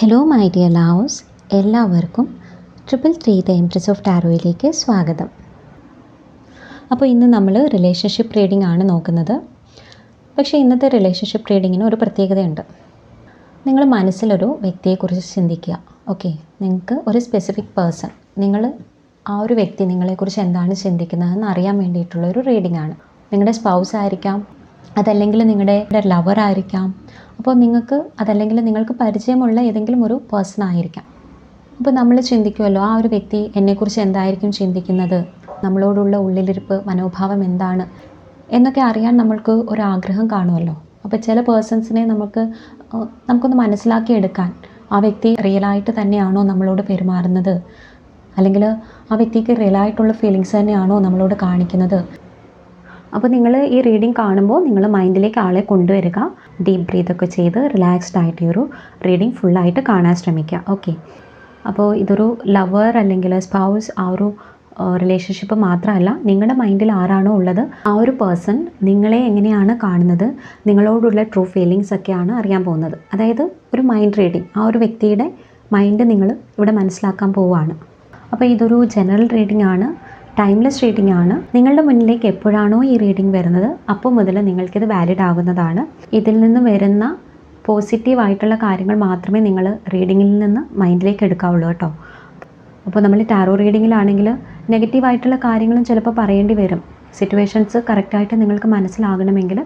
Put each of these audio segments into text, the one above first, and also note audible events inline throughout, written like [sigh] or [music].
Hello my dear loves എല്ലാവർക്കും triple three the empress of ടാരോയിലേക്ക് സ്വാഗതം. അപ്പോൾ ഇന്ന് നമ്മൾ റിലേഷൻഷിപ്പ് റീഡിംഗ് ആണ് നോക്കുന്നത്. പക്ഷേ ഇന്നത്തെ റിലേഷൻഷിപ്പ് റീഡിങ്ങിന് ഒരു പ്രത്യേകതയുണ്ട്. നിങ്ങൾ മനസ്സിലൊരു വ്യക്തിയെക്കുറിച്ച് ചിന്തിക്കുക. ഓക്കെ നിങ്ങൾക്ക് ഒരു സ്പെസിഫിക് പേഴ്സൺ നിങ്ങൾ ആ ഒരു വ്യക്തി നിങ്ങളെക്കുറിച്ച് എന്താണ് ചിന്തിക്കുന്നതെന്ന് അറിയാൻ വേണ്ടിയിട്ടുള്ള ഒരു റീഡിംഗ് ആണ്. നിങ്ങളുടെ സ്പൗസ് ആയിരിക്കാം അതല്ലെങ്കിൽ നിങ്ങളുടെ ലവർ ആയിരിക്കാം. അപ്പോൾ നിങ്ങൾക്ക് അതല്ലെങ്കിൽ നിങ്ങൾക്ക് പരിചയമുള്ള ഏതെങ്കിലും ഒരു പേഴ്സൺ ആയിരിക്കാം. അപ്പോൾ നമ്മൾ ചിന്തിക്കുമല്ലോ ആ ഒരു വ്യക്തി എന്നെക്കുറിച്ച് എന്തായിരിക്കും ചിന്തിക്കുന്നത്? നമ്മളോടുള്ള ഉള്ളിലിരിപ്പ് മനോഭാവം എന്താണ്? എന്നൊക്കെ അറിയാൻ നമ്മൾക്ക് ഒരു ആഗ്രഹം കാണുമല്ലോ. അപ്പോൾ ചില പേഴ്സൺസിനെ നമുക്ക് നമുക്കൊന്ന് മനസ്സിലാക്കിയെടുക്കാൻ ആ വ്യക്തി റിയലായിട്ട് തന്നെയാണോ നമ്മളോട് പെരുമാറുന്നത്? അല്ലെങ്കിൽ ആ വ്യക്തിക്ക് റിയലായിട്ടുള്ള ഫീലിങ്സ് തന്നെയാണോ നമ്മളോട് കാണിക്കുന്നത്? അപ്പോൾ നിങ്ങൾ ഈ റീഡിംഗ് കാണുമ്പോൾ നിങ്ങൾ മൈൻഡിലേക്ക് ആളെ കൊണ്ടുവരിക. ഡീപ്പ് ബ്രീത്ത് ഒക്കെ ചെയ്ത് റിലാക്സ്ഡ് ആയിട്ട് ഈ ഒരു റീഡിംഗ് ഫുള്ളായിട്ട് കാണാൻ ശ്രമിക്കുക. ഓക്കെ അപ്പോൾ ഇതൊരു ലവർ അല്ലെങ്കിൽ സ്പൗസ് ആ ഒരു റിലേഷൻഷിപ്പ് മാത്രമല്ല നിങ്ങളുടെ മൈൻഡിൽ ആരാണോ ഉള്ളത് ആ ഒരു പേഴ്സൺ നിങ്ങളെ എങ്ങനെയാണ് കാണുന്നത് നിങ്ങളോടുള്ള ട്രൂ ഫീലിങ്സ് ഒക്കെയാണ് അറിയാൻ പോകുന്നത്. അതായത് ഒരു മൈൻഡ് റീഡിംഗ് ആ ഒരു വ്യക്തിയുടെ മൈൻഡ് നിങ്ങൾ ഇവിടെ മനസ്സിലാക്കാൻ പോവുകയാണ്. അപ്പോൾ ഇതൊരു ജനറൽ റീഡിംഗ് ആണ്. ടൈംലെസ് റീഡിംഗ് ആണ്. നിങ്ങളുടെ മുന്നിലേക്ക് എപ്പോഴാണോ ഈ റീഡിംഗ് വരുന്നത് അപ്പോൾ മുതൽ നിങ്ങൾക്കിത് വാലിഡ് ആകുന്നതാണ്. ഇതിൽ നിന്ന് വരുന്ന പോസിറ്റീവ് ആയിട്ടുള്ള കാര്യങ്ങൾ മാത്രമേ നിങ്ങൾ റീഡിങ്ങിൽ നിന്ന് മൈൻഡിലേക്ക് എടുക്കാവുള്ളൂ കേട്ടോ. അപ്പോൾ നമ്മൾ ടാറോ റീഡിങ്ങിലാണെങ്കിൽ നെഗറ്റീവ് ആയിട്ടുള്ള കാര്യങ്ങളും ചിലപ്പോൾ പറയേണ്ടി വരും. സിറ്റുവേഷൻസ് കറക്റ്റായിട്ട് നിങ്ങൾക്ക് മനസ്സിലാകണമെങ്കിൽ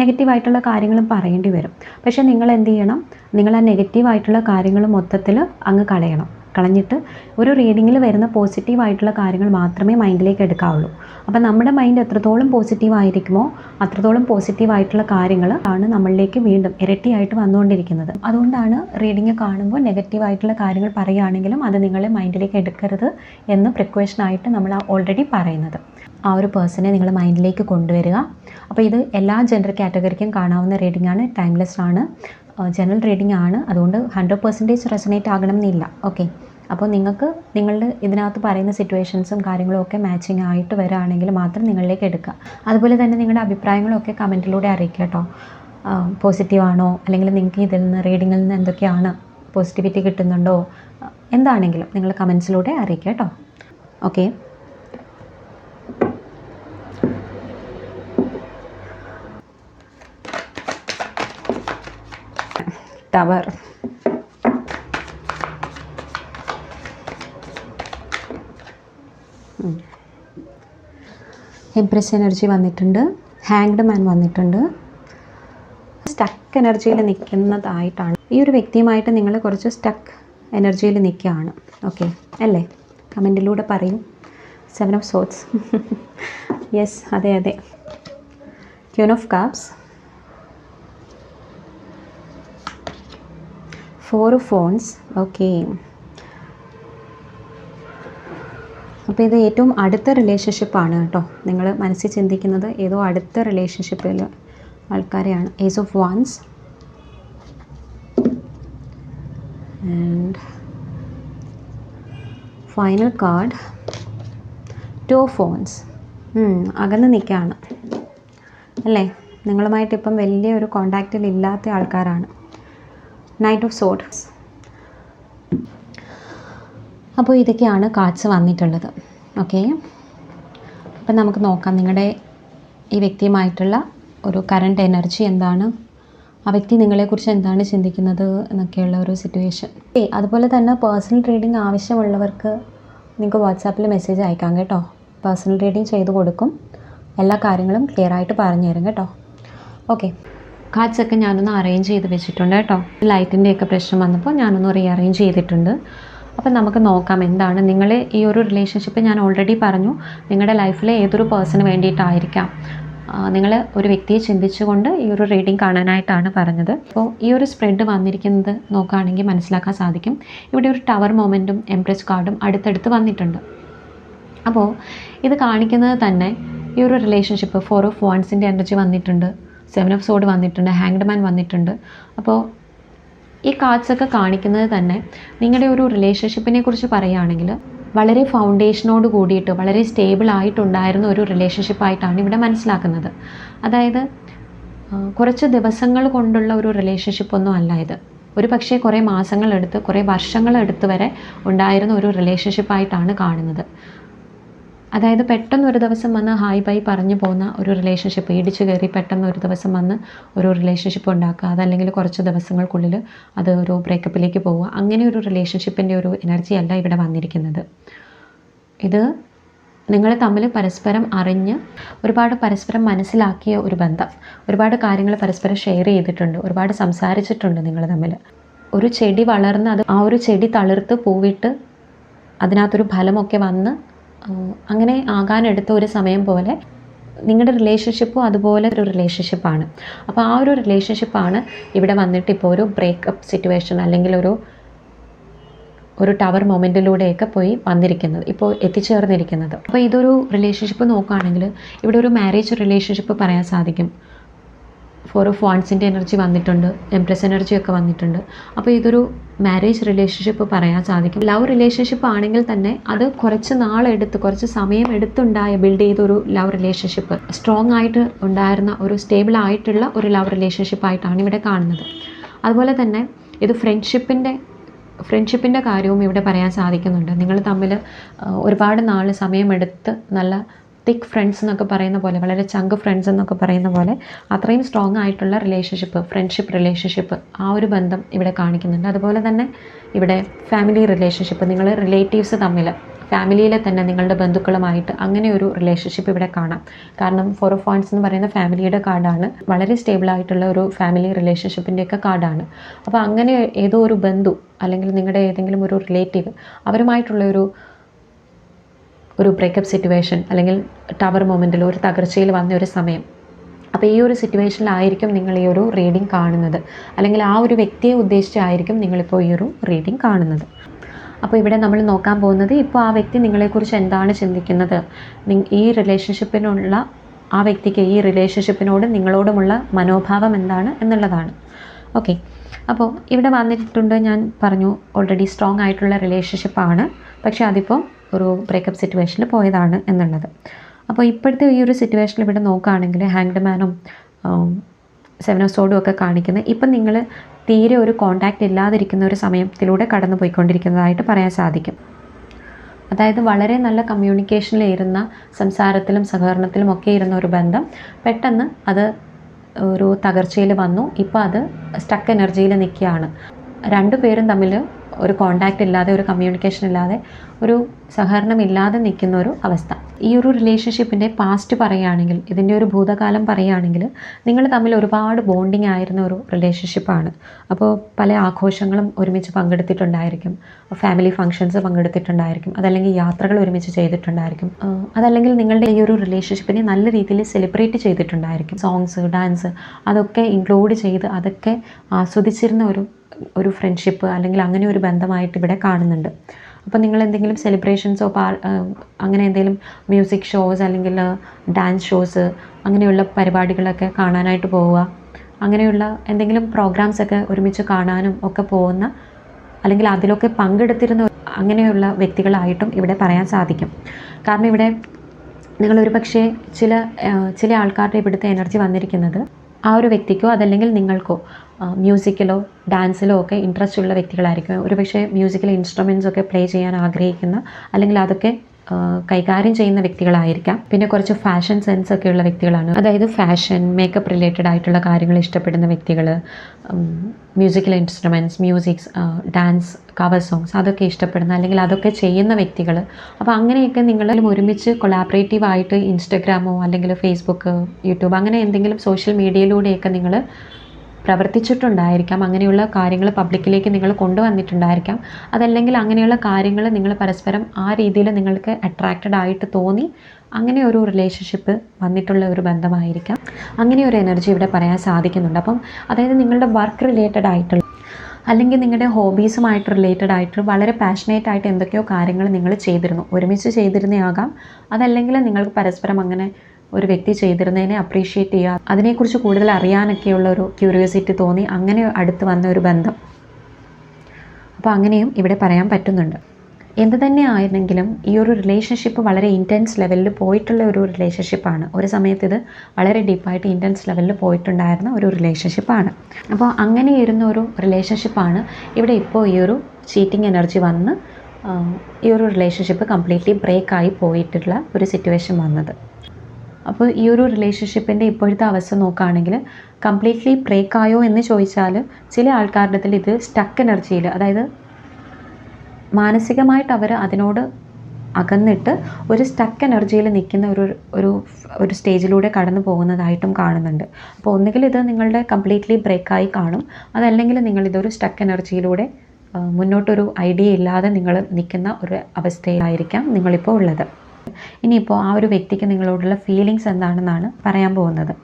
നെഗറ്റീവ് ആയിട്ടുള്ള കാര്യങ്ങളും പറയേണ്ടി വരും. പക്ഷേ നിങ്ങൾ എന്ത് ചെയ്യണം? നിങ്ങൾ ആ നെഗറ്റീവ് ആയിട്ടുള്ള കാര്യങ്ങൾ മൊത്തത്തിൽ അങ്ങ് കളയണം. കളഞ്ഞിട്ട് ഒരു റീഡിങ്ങിൽ വരുന്ന പോസിറ്റീവ് ആയിട്ടുള്ള കാര്യങ്ങൾ മാത്രമേ മൈൻഡിലേക്ക് എടുക്കാവുള്ളൂ. അപ്പോൾ നമ്മുടെ മൈൻഡ് എത്രത്തോളം പോസിറ്റീവ് ആയിരിക്കുമോ അത്രത്തോളം പോസിറ്റീവ് ആയിട്ടുള്ള കാര്യങ്ങൾ ആണ് നമ്മളിലേക്ക് വീണ്ടും ഇരട്ടിയായിട്ട് വന്നുകൊണ്ടിരിക്കുന്നത്. അതുകൊണ്ടാണ് റീഡിങ് കാണുമ്പോൾ നെഗറ്റീവ് ആയിട്ടുള്ള കാര്യങ്ങൾ പറയുകയാണെങ്കിലും അത് നിങ്ങളെ മൈൻഡിലേക്ക് എടുക്കരുത് എന്ന് പ്രിക്വേഷനായിട്ട് നമ്മൾ ഓൾറെഡി പറയുന്നത്. ആ ഒരു പേഴ്സണെ നിങ്ങൾ മൈൻഡിലേക്ക് കൊണ്ടുവരിക. അപ്പോൾ ഇത് എല്ലാ ജെൻഡർ കാറ്റഗറിക്കും കാണാവുന്ന റീഡിംഗ് ആണ് ടൈംലെസ് ആണ്. ജനറൽ റീഡിംഗ് ആണ്. അതുകൊണ്ട് ഹൺഡ്രഡ് പെർസെന്റേജ് റെസനേറ്റ് ആകണം എന്നില്ല ഓക്കെ അപ്പോൾ നിങ്ങൾക്ക് നിങ്ങളുടെ ഇതിനകത്ത് പറയുന്ന സിറ്റുവേഷൻസും കാര്യങ്ങളും ഒക്കെ മാച്ചിങ് ആയിട്ട് വരാണെങ്കിൽ മാത്രം നിങ്ങളിലേക്ക് എടുക്കുക. അതുപോലെ തന്നെ നിങ്ങളുടെ അഭിപ്രായങ്ങളൊക്കെ കമന്റിലൂടെ അറിയിക്കുക കേട്ടോ. പോസിറ്റീവാണോ അല്ലെങ്കിൽ നിങ്ങൾക്ക് ഇതിൽ നിന്ന് റീഡിങ്ങിൽ നിന്ന് എന്തൊക്കെയാണ് പോസിറ്റിവിറ്റി കിട്ടുന്നുണ്ടോ? എന്താണെങ്കിലും നിങ്ങൾ കമൻസിലൂടെ അറിയിക്കുക കേട്ടോ. ഓക്കെ ടവർ എംപ്രസ് എനർജി വന്നിട്ടുണ്ട്. ഹാങ്ഡ് മാൻ വന്നിട്ടുണ്ട്. സ്റ്റക്ക് എനർജിയിൽ നിൽക്കുന്നതായിട്ടാണ്. ഈ ഒരു വ്യക്തിയുമായിട്ട് നിങ്ങൾ കുറച്ച് സ്റ്റക്ക് എനർജിയിൽ നിൽക്കുകയാണ്. ഓക്കെ അല്ലേ? കമന്റിലൂടെ പറയും. സെവൻ ഓഫ് സോട്സ് യെസ് അതെ അതെ. ക്യൂൺ ഓഫ് കാപ്സ് ഫോർ ഫോൺസ് ഓക്കെ അപ്പോൾ ഇത് ഏറ്റവും അടുത്ത റിലേഷൻഷിപ്പാണ് കേട്ടോ. നിങ്ങൾ മനസ്സിൽ ചിന്തിക്കുന്നത് ഏതോ അടുത്ത റിലേഷൻഷിപ്പിൽ ആൾക്കാരെയാണ്. Ace of wands and final card two phones അകന്ന് നിൽക്കുകയാണ് അല്ലേ? നിങ്ങളുമായിട്ട് ഇപ്പം വലിയ ഒരു കോണ്ടാക്റ്റിൽ ഇല്ലാത്ത ആൾക്കാരാണ്. നൈറ്റ് ഓഫ് സോഡ്സ് അപ്പോൾ ഇതൊക്കെയാണ് കാർഡ്സ് വന്നിട്ടുള്ളത്. ഓക്കെ അപ്പം നമുക്ക് നോക്കാം നിങ്ങളുടെ ഈ വ്യക്തിയുമായിട്ടുള്ള ഒരു കറണ്ട് എനർജി എന്താണ്? ആ വ്യക്തി നിങ്ങളെക്കുറിച്ച് എന്താണ് ചിന്തിക്കുന്നത് എന്നൊക്കെയുള്ള ഒരു സിറ്റുവേഷൻ ഓക്കെ അതുപോലെ തന്നെ പേഴ്സണൽ റീഡിംഗ് ആവശ്യമുള്ളവർക്ക് നിങ്ങൾക്ക് വാട്സാപ്പിൽ മെസ്സേജ് അയക്കാം കേട്ടോ. പേഴ്സണൽ റീഡിംഗ് ചെയ്ത് കൊടുക്കും. എല്ലാ കാര്യങ്ങളും ക്ലിയർ ആയിട്ട് പറഞ്ഞു തരും കേട്ടോ. ഓക്കെ കാച്ചൊക്കെ ഞാനൊന്ന് അറേഞ്ച് ചെയ്ത് വെച്ചിട്ടുണ്ട് കേട്ടോ. ലൈറ്റിന്റെയൊക്കെ പ്രശ്നം വന്നപ്പോൾ ഞാനൊന്ന് റീ അറേഞ്ച് ചെയ്തിട്ടുണ്ട്. അപ്പം നമുക്ക് നോക്കാം എന്താണ്. നിങ്ങൾ ഈ ഒരു റിലേഷൻഷിപ്പ് ഞാൻ ഓൾറെഡി പറഞ്ഞു. നിങ്ങളുടെ ലൈഫിലെ ഏതൊരു പേഴ്സണ് വേണ്ടിയിട്ടായിരിക്കാം. നിങ്ങൾ ഒരു വ്യക്തിയെ ചിന്തിച്ചുകൊണ്ട് ഈ ഒരു റീഡിംഗ് കാണാനായിട്ടാണ് പറഞ്ഞത്. അപ്പോൾ ഈ ഒരു സ്പ്രെഡ് വന്നിരിക്കുന്നത് നോക്കുകയാണെങ്കിൽ മനസ്സിലാക്കാൻ സാധിക്കും. ഇവിടെ ഒരു ടവർ മൊമെന്റും എംപ്രസ് കാർഡും അടുത്തടുത്ത് വന്നിട്ടുണ്ട്. അപ്പോൾ ഇത് കാണിക്കുന്നത് തന്നെ ഈ ഒരു റിലേഷൻഷിപ്പ് ഫോർ ഓഫ് വൺസിന്റെ എനർജി വന്നിട്ടുണ്ട്. സെവൻ ഓഫ് സോഡ് വന്നിട്ടുണ്ട്. ഹാങ്ഡ് മാൻ വന്നിട്ടുണ്ട്. അപ്പോൾ ഈ കാർഡ്സ് ഒക്കെ കാണിക്കുന്നത് തന്നെ നിങ്ങളുടെ ഒരു റിലേഷൻഷിപ്പിനെ കുറിച്ച് പറയുകയാണെങ്കിൽ വളരെ ഫൗണ്ടേഷനോട് കൂടിയിട്ട് വളരെ സ്റ്റേബിൾ ആയിട്ടുണ്ടായിരുന്ന ഒരു റിലേഷൻഷിപ്പ് ആയിട്ടാണ് ഇവിടെ മനസ്സിലാക്കുന്നത്. അതായത് കുറച്ച് ദിവസങ്ങൾ കൊണ്ടുള്ള ഒരു റിലേഷൻഷിപ്പ് ഒന്നും അല്ല ഇത്. ഒരു പക്ഷേ കുറേ മാസങ്ങളെടുത്ത് കുറേ വർഷങ്ങളെടുത്ത് വരെ ഉണ്ടായിരുന്ന ഒരു റിലേഷൻഷിപ്പായിട്ടാണ് കാണുന്നത്. അതായത് പെട്ടെന്ന് ഒരു ദിവസം വന്ന് ഹായ് ബൈ പറഞ്ഞു പോകുന്ന ഒരു റിലേഷൻഷിപ്പ് ഇടിച്ചു കയറി പെട്ടെന്ന് ഒരു ദിവസം വന്ന് ഒരു റിലേഷൻഷിപ്പ് ഉണ്ടാക്കുക. അതല്ലെങ്കിൽ കുറച്ച് ദിവസങ്ങൾക്കുള്ളിൽ അത് ഒരു ബ്രേക്കപ്പിലേക്ക് പോവുക. അങ്ങനെ ഒരു റിലേഷൻഷിപ്പിന്റെ ഒരു എനർജി അല്ല ഇവിടെ വന്നിരിക്കുന്നത്. ഇത് നിങ്ങൾ തമ്മിൽ പരസ്പരം അറിഞ്ഞ് ഒരുപാട് പരസ്പരം മനസ്സിലാക്കിയ ഒരു ബന്ധം. ഒരുപാട് കാര്യങ്ങൾ പരസ്പരം ഷെയർ ചെയ്തിട്ടുണ്ട്. ഒരുപാട് സംസാരിച്ചിട്ടുണ്ട് നിങ്ങൾ തമ്മിൽ. ഒരു ചെടി വളർന്ന് അത് ആ ഒരു ചെടി തളിർത്ത് പൂവിട്ട് അതിനകത്തൊരു ഫലമൊക്കെ വന്ന് അങ്ങനെ ആകാനെടുത്ത ഒരു സമയം പോലെ നിങ്ങളുടെ റിലേഷൻഷിപ്പും അതുപോലെ ഒരു റിലേഷൻഷിപ്പാണ് അപ്പോൾ ആ ഒരു റിലേഷൻഷിപ്പാണ് ഇവിടെ വന്നിട്ട് ഇപ്പോൾ ഒരു ബ്രേക്കപ്പ് സിറ്റുവേഷൻ അല്ലെങ്കിൽ ഒരു ഒരു ടവർ മൊമെന്റിലൂടെയൊക്കെ പോയി വന്നിരിക്കുന്നത് ഇപ്പോൾ എത്തിച്ചേർന്നിരിക്കുന്നത്. അപ്പോൾ ഇതൊരു റിലേഷൻഷിപ്പ് നോക്കുകയാണെങ്കിൽ ഇവിടെ ഒരു മാരേജ് റിലേഷൻഷിപ്പ് പറയാൻ സാധിക്കും. ഫോർ ഓഫ് വാൺസിന്റെ എനർജി വന്നിട്ടുണ്ട് എംപ്രസ് എനർജി ഒക്കെ വന്നിട്ടുണ്ട്. അപ്പോൾ ഇതൊരു മാരേജ് റിലേഷൻഷിപ്പ് പറയാൻ സാധിക്കും. ലവ് റിലേഷൻഷിപ്പ് ആണെങ്കിൽ തന്നെ അത് കുറച്ച് നാളെടുത്ത് കുറച്ച് സമയം എടുത്തുണ്ടായ ബിൽഡ് ചെയ്ത ഒരു ലവ് റിലേഷൻഷിപ്പ് സ്ട്രോങ് ആയിട്ട് ഉണ്ടായിരുന്ന ഒരു സ്റ്റേബിൾ ആയിട്ടുള്ള ഒരു ലവ് റിലേഷൻഷിപ്പ് ആയിട്ടാണ് ഇവിടെ കാണുന്നത്. അതുപോലെ തന്നെ ഇത് ഫ്രണ്ട്ഷിപ്പിന്റെ ഫ്രണ്ട്ഷിപ്പിന്റെ കാര്യവും ഇവിടെ പറയാൻ സാധിക്കുന്നുണ്ട്. നിങ്ങൾ തമ്മിൽ ഒരുപാട് നാൾ സമയമെടുത്ത് നല്ല തിക്ക് ഫ്രണ്ട്സ് എന്നൊക്കെ പറയുന്ന പോലെ വളരെ ചങ്ക് ഫ്രണ്ട്സ് എന്നൊക്കെ പറയുന്ന പോലെ അത്രയും സ്ട്രോങ് ആയിട്ടുള്ള റിലേഷൻഷിപ്പ് ഫ്രണ്ട്ഷിപ്പ് റിലേഷൻഷിപ്പ് ആ ഒരു ബന്ധം ഇവിടെ കാണിക്കുന്നുണ്ട്. അതുപോലെ തന്നെ ഇവിടെ ഫാമിലി റിലേഷൻഷിപ്പ് നിങ്ങൾ റിലേറ്റീവ്സ് തമ്മിൽ ഫാമിലിയിലെ തന്നെ നിങ്ങളുടെ ബന്ധുക്കളുമായിട്ട് അങ്ങനെ ഒരു റിലേഷൻഷിപ്പ് ഇവിടെ കാണാം. കാരണം ഫോർ ഓഫ് പോയിന്റ്സ് എന്ന് പറയുന്ന ഫാമിലിയുടെ കാർഡാണ്. വളരെ സ്റ്റേബിൾ ആയിട്ടുള്ള ഒരു ഫാമിലി റിലേഷൻഷിപ്പിന്റെയൊക്കെ കാർഡാണ്. അപ്പോൾ അങ്ങനെ ഏതോ ഒരു ബന്ധു അല്ലെങ്കിൽ നിങ്ങളുടെ ഏതെങ്കിലും ഒരു റിലേറ്റീവ് അവരുമായിട്ടുള്ള ഒരു ഒരു ബ്രേക്കപ്പ് സിറ്റുവേഷൻ അല്ലെങ്കിൽ ടവർ മൊമെന്റിൽ ഒരു തകർച്ചയിൽ വന്ന ഒരു സമയം. അപ്പോൾ ഈ ഒരു സിറ്റുവേഷനിലായിരിക്കും നിങ്ങൾ ഈ ഒരു റീഡിംഗ് കാണുന്നത്. അല്ലെങ്കിൽ ആ ഒരു വ്യക്തിയെ ഉദ്ദേശിച്ചായിരിക്കും നിങ്ങളിപ്പോൾ ഈ ഒരു റീഡിംഗ് കാണുന്നത്. അപ്പോൾ ഇവിടെ നമ്മൾ നോക്കാൻ പോകുന്നത് ഇപ്പോൾ ആ വ്യക്തി നിങ്ങളെക്കുറിച്ച് എന്താണ് ചിന്തിക്കുന്നത്? ഈ റിലേഷൻഷിപ്പിനുള്ള ആ വ്യക്തിക്ക് ഈ റിലേഷൻഷിപ്പിനോട് നിങ്ങളോടുമുള്ള മനോഭാവം എന്താണ് എന്നുള്ളതാണ്. ഓക്കെ അപ്പോൾ ഇവിടെ വന്നിട്ടുണ്ട് ഞാൻ പറഞ്ഞു ഓൾറെഡി സ്ട്രോങ് ആയിട്ടുള്ള റിലേഷൻഷിപ്പാണ് പക്ഷേ അതിപ്പോൾ ഒരു ബ്രേക്കപ്പ് സിറ്റുവേഷനിൽ പോയതാണ് എന്നുള്ളത്. അപ്പോൾ ഇപ്പോഴത്തെ ഈ ഒരു സിറ്റുവേഷനിൽ ഇവിടെ നോക്കുകയാണെങ്കിൽ ഹാങ്ഡ് മാനും സെവൻ ഓഫ് സോഡും ഒക്കെ കാണിക്കുന്നത് ഇപ്പം നിങ്ങൾ തീരെ ഒരു കോണ്ടാക്റ്റ് ഇല്ലാതിരിക്കുന്ന ഒരു സമയത്തിലൂടെ കടന്നു പോയിക്കൊണ്ടിരിക്കുന്നതായിട്ട് പറയാൻ സാധിക്കും. അതായത് വളരെ നല്ല കമ്മ്യൂണിക്കേഷനിലിരുന്ന സംസാരത്തിലും സഹകരണത്തിലും ഒക്കെ ഇരുന്ന ഒരു ബന്ധം പെട്ടെന്ന് അത് ഒരു തകർച്ചയിൽ വന്നു. ഇപ്പോൾ അത് സ്റ്റക്ക് എനർജിയിൽ നിൽക്കുകയാണ്. രണ്ടു പേരും തമ്മിൽ ഒരു കോണ്ടാക്റ്റ് ഇല്ലാതെ ഒരു കമ്മ്യൂണിക്കേഷൻ ഇല്ലാതെ ഒരു സഹകരണം ഇല്ലാതെ നിൽക്കുന്ന ഒരു അവസ്ഥ. ഈ ഒരു റിലേഷൻഷിപ്പിന്റെ പാസ്റ്റ് പറയുകയാണെങ്കിൽ ഇതിന്റെ ഒരു ഭൂതകാലം പറയുകയാണെങ്കിൽ നിങ്ങൾ തമ്മിൽ ഒരുപാട് ബോണ്ടിങ് ആയിരുന്ന ഒരു റിലേഷൻഷിപ്പാണ് അപ്പോൾ പല ആഘോഷങ്ങളും ഒരുമിച്ച് പങ്കെടുത്തിട്ടുണ്ടായിരിക്കും. Family functions പങ്കെടുത്തിട്ടുണ്ടായിരിക്കും. അതല്ലെങ്കിൽ യാത്രകൾ ഒരുമിച്ച് ചെയ്തിട്ടുണ്ടായിരിക്കും. അതല്ലെങ്കിൽ നിങ്ങളുടെ ഈ ഒരു റിലേഷൻഷിപ്പിനെ നല്ല രീതിയിൽ സെലിബ്രേറ്റ് ചെയ്തിട്ടുണ്ടായിരിക്കും. സോങ്സ് ഡാൻസ് അതൊക്കെ ഇൻക്ലൂഡ് ചെയ്ത് അതൊക്കെ ആസ്വദിച്ചിരുന്ന ഒരു ഒരു ഫ്രണ്ട്ഷിപ്പ് അല്ലെങ്കിൽ അങ്ങനെ ഒരു ബന്ധമായിട്ട് ഇവിടെ കാണുന്നുണ്ട്. അപ്പോൾ നിങ്ങൾ എന്തെങ്കിലും സെലിബ്രേഷൻസോ പാ അങ്ങനെ എന്തെങ്കിലും മ്യൂസിക് ഷോസ് അല്ലെങ്കിൽ ഡാൻസ് ഷോസ് അങ്ങനെയുള്ള പരിപാടികളൊക്കെ കാണാനായിട്ട് പോവുക. അങ്ങനെയുള്ള എന്തെങ്കിലും പ്രോഗ്രാംസ് ഒക്കെ ഒരുമിച്ച് കാണാനും ഒക്കെ പോകുന്ന അല്ലെങ്കിൽ അതിലൊക്കെ പങ്കെടുത്തിരുന്ന അങ്ങനെയുള്ള വ്യക്തികളായിട്ടും ഇവിടെ പറയാൻ സാധിക്കും. കാരണം ഇവിടെ നിങ്ങളൊരു പക്ഷേ ചില ചില ആൾക്കാരുടെ ഇവിടുത്തെ എനർജി വന്നിരിക്കുന്നത് ആ ഒരു വ്യക്തിക്കോ അതല്ലെങ്കിൽ നിങ്ങൾക്കോ മ്യൂസിക്കിലോ ഡാൻസിലോ ഒക്കെ ഇൻട്രസ്റ്റ് ഉള്ള വ്യക്തികളായിരിക്കും. ഒരു പക്ഷേ മ്യൂസിക്കൽ ഇൻസ്ട്രുമെന്റ്സ് ഒക്കെ പ്ലേ ചെയ്യാൻ ആഗ്രഹിക്കുന്ന അല്ലെങ്കിൽ അതൊക്കെ കൈകാര്യം ചെയ്യുന്ന വ്യക്തികളായിരിക്കാം. പിന്നെ കുറച്ച് ഫാഷൻ സെൻസ് ഒക്കെ ഉള്ള വ്യക്തികളാണ്. അതായത് ഫാഷൻ മേക്കപ്പ് റിലേറ്റഡ് ആയിട്ടുള്ള കാര്യങ്ങൾ ഇഷ്ടപ്പെടുന്ന വ്യക്തികൾ musical instruments musics dance cover songs അതൊക്കെ ഇഷ്ടപ്പെടുന്ന അല്ലെങ്കിൽ അതൊക്കെ ചെയ്യുന്ന വ്യക്തികൾ അപ്പോൾ അങ്ങനെയൊക്കെ നിങ്ങളും ഒരുമിച്ച് കൊളാബറേറ്റീവായിട്ട് ഇൻസ്റ്റഗ്രാമോ അല്ലെങ്കിൽ ഫേസ്ബുക്ക് യൂട്യൂബ് അങ്ങനെ എന്തെങ്കിലും സോഷ്യൽ മീഡിയയിലൂടെയൊക്കെ നിങ്ങൾ പ്രവർത്തിച്ചിട്ടുണ്ടായിരിക്കാം. അങ്ങനെയുള്ള കാര്യങ്ങൾ പബ്ലിക്കിലേക്ക് നിങ്ങൾ കൊണ്ടുവന്നിട്ടുണ്ടായിരിക്കാം. അതല്ലെങ്കിൽ അങ്ങനെയുള്ള കാര്യങ്ങൾ നിങ്ങൾ പരസ്പരം ആ രീതിയിൽ നിങ്ങൾക്ക് അട്രാക്റ്റഡ് ആയിട്ട് തോന്നി അങ്ങനെ ഒരു റിലേഷൻഷിപ്പ് വന്നിട്ടുള്ള ഒരു ബന്ധമായിരിക്കാം. അങ്ങനെ ഒരു എനർജി ഇവിടെ പറയാൻ സാധിക്കുന്നുണ്ട്. അപ്പം അതായത് നിങ്ങളുടെ വർക്ക് റിലേറ്റഡ് ആയിട്ടുള്ള അല്ലെങ്കിൽ നിങ്ങളുടെ ഹോബീസുമായിട്ട് റിലേറ്റഡ് ആയിട്ട് വളരെ പാഷനേറ്റ് ആയിട്ട് എന്തൊക്കെയോ കാര്യങ്ങൾ നിങ്ങൾ ചെയ്തിരുന്നു. ഒരുമിച്ച് ചെയ്തിരുന്നേ ആകാം അതല്ലെങ്കിൽ നിങ്ങൾക്ക് പരസ്പരം അങ്ങനെ ഒരു വ്യക്തി ചെയ്തിരുന്നതിനെ അപ്രീഷിയേറ്റ് ചെയ്യുക. അതിനെക്കുറിച്ച് കൂടുതൽ അറിയാനൊക്കെയുള്ള ഒരു ക്യൂരിയോസിറ്റി തോന്നി. അങ്ങനെ അടുത്ത് വന്ന ഒരു ബന്ധം. അപ്പോൾ അങ്ങനെയും ഇവിടെ പറയാൻ പറ്റുന്നുണ്ട്. എന്ത് തന്നെ ആയിരുന്നെങ്കിലും ഈ ഒരു റിലേഷൻഷിപ്പ് വളരെ ഇന്റൻസ് ലെവലിൽ പോയിട്ടുള്ള ഒരു റിലേഷൻഷിപ്പാണ് ഒരു സമയത്ത് ഇത് വളരെ ഡീപ്പായിട്ട് ഇന്റൻസ് ലെവലിൽ പോയിട്ടുണ്ടായിരുന്ന ഒരു റിലേഷൻഷിപ്പാണ് അപ്പോൾ അങ്ങനെ ഇരുന്ന ഒരു റിലേഷൻഷിപ്പാണ് ഇവിടെ ഇപ്പോൾ ഈ ഒരു ചീറ്റിംഗ് എനർജി വന്ന് ഈ ഒരു റിലേഷൻഷിപ്പ് കംപ്ലീറ്റ്ലി ബ്രേക്കായി പോയിട്ടുള്ള ഒരു സിറ്റുവേഷൻ വന്നത്. അപ്പോൾ ഈ ഒരു റിലേഷൻഷിപ്പിന്റെ ഇപ്പോഴത്തെ അവസ്ഥ നോക്കുകയാണെങ്കിൽ കംപ്ലീറ്റ്ലി ബ്രേക്ക് ആയോ എന്ന് ചോദിച്ചാൽ ചില ആൾക്കാരുടെ ഇതിൽ ഇത് സ്റ്റക്ക് എനർജിയിൽ അതായത് മാനസികമായിട്ട് അവർ അതിനോട് അകന്നിട്ട് ഒരു സ്റ്റക്ക് എനർജിയിൽ നിൽക്കുന്ന ഒരു ഒരു ഒരു സ്റ്റേജിലൂടെ കടന്നു പോകുന്നതായിട്ടും കാണുന്നുണ്ട്. അപ്പോൾ ഒന്നുകിൽ ഇത് നിങ്ങളുടെ കംപ്ലീറ്റ്ലി ബ്രേക്കായി കാണും. അതല്ലെങ്കിൽ നിങ്ങളിതൊരു സ്റ്റക്ക് എനർജിയിലൂടെ മുന്നോട്ടൊരു ഐഡിയ ഇല്ലാതെ നിങ്ങൾ നിൽക്കുന്ന ഒരു അവസ്ഥയിലായിരിക്കാം നിങ്ങളിപ്പോൾ ഉള്ളത്. ഇനിയിപ്പോൾ ആ ഒരു വ്യക്തിക്ക് നിങ്ങളോടുള്ള ഫീലിങ്സ് എന്താണെന്നാണ് പറയാൻ പോകുന്നത്.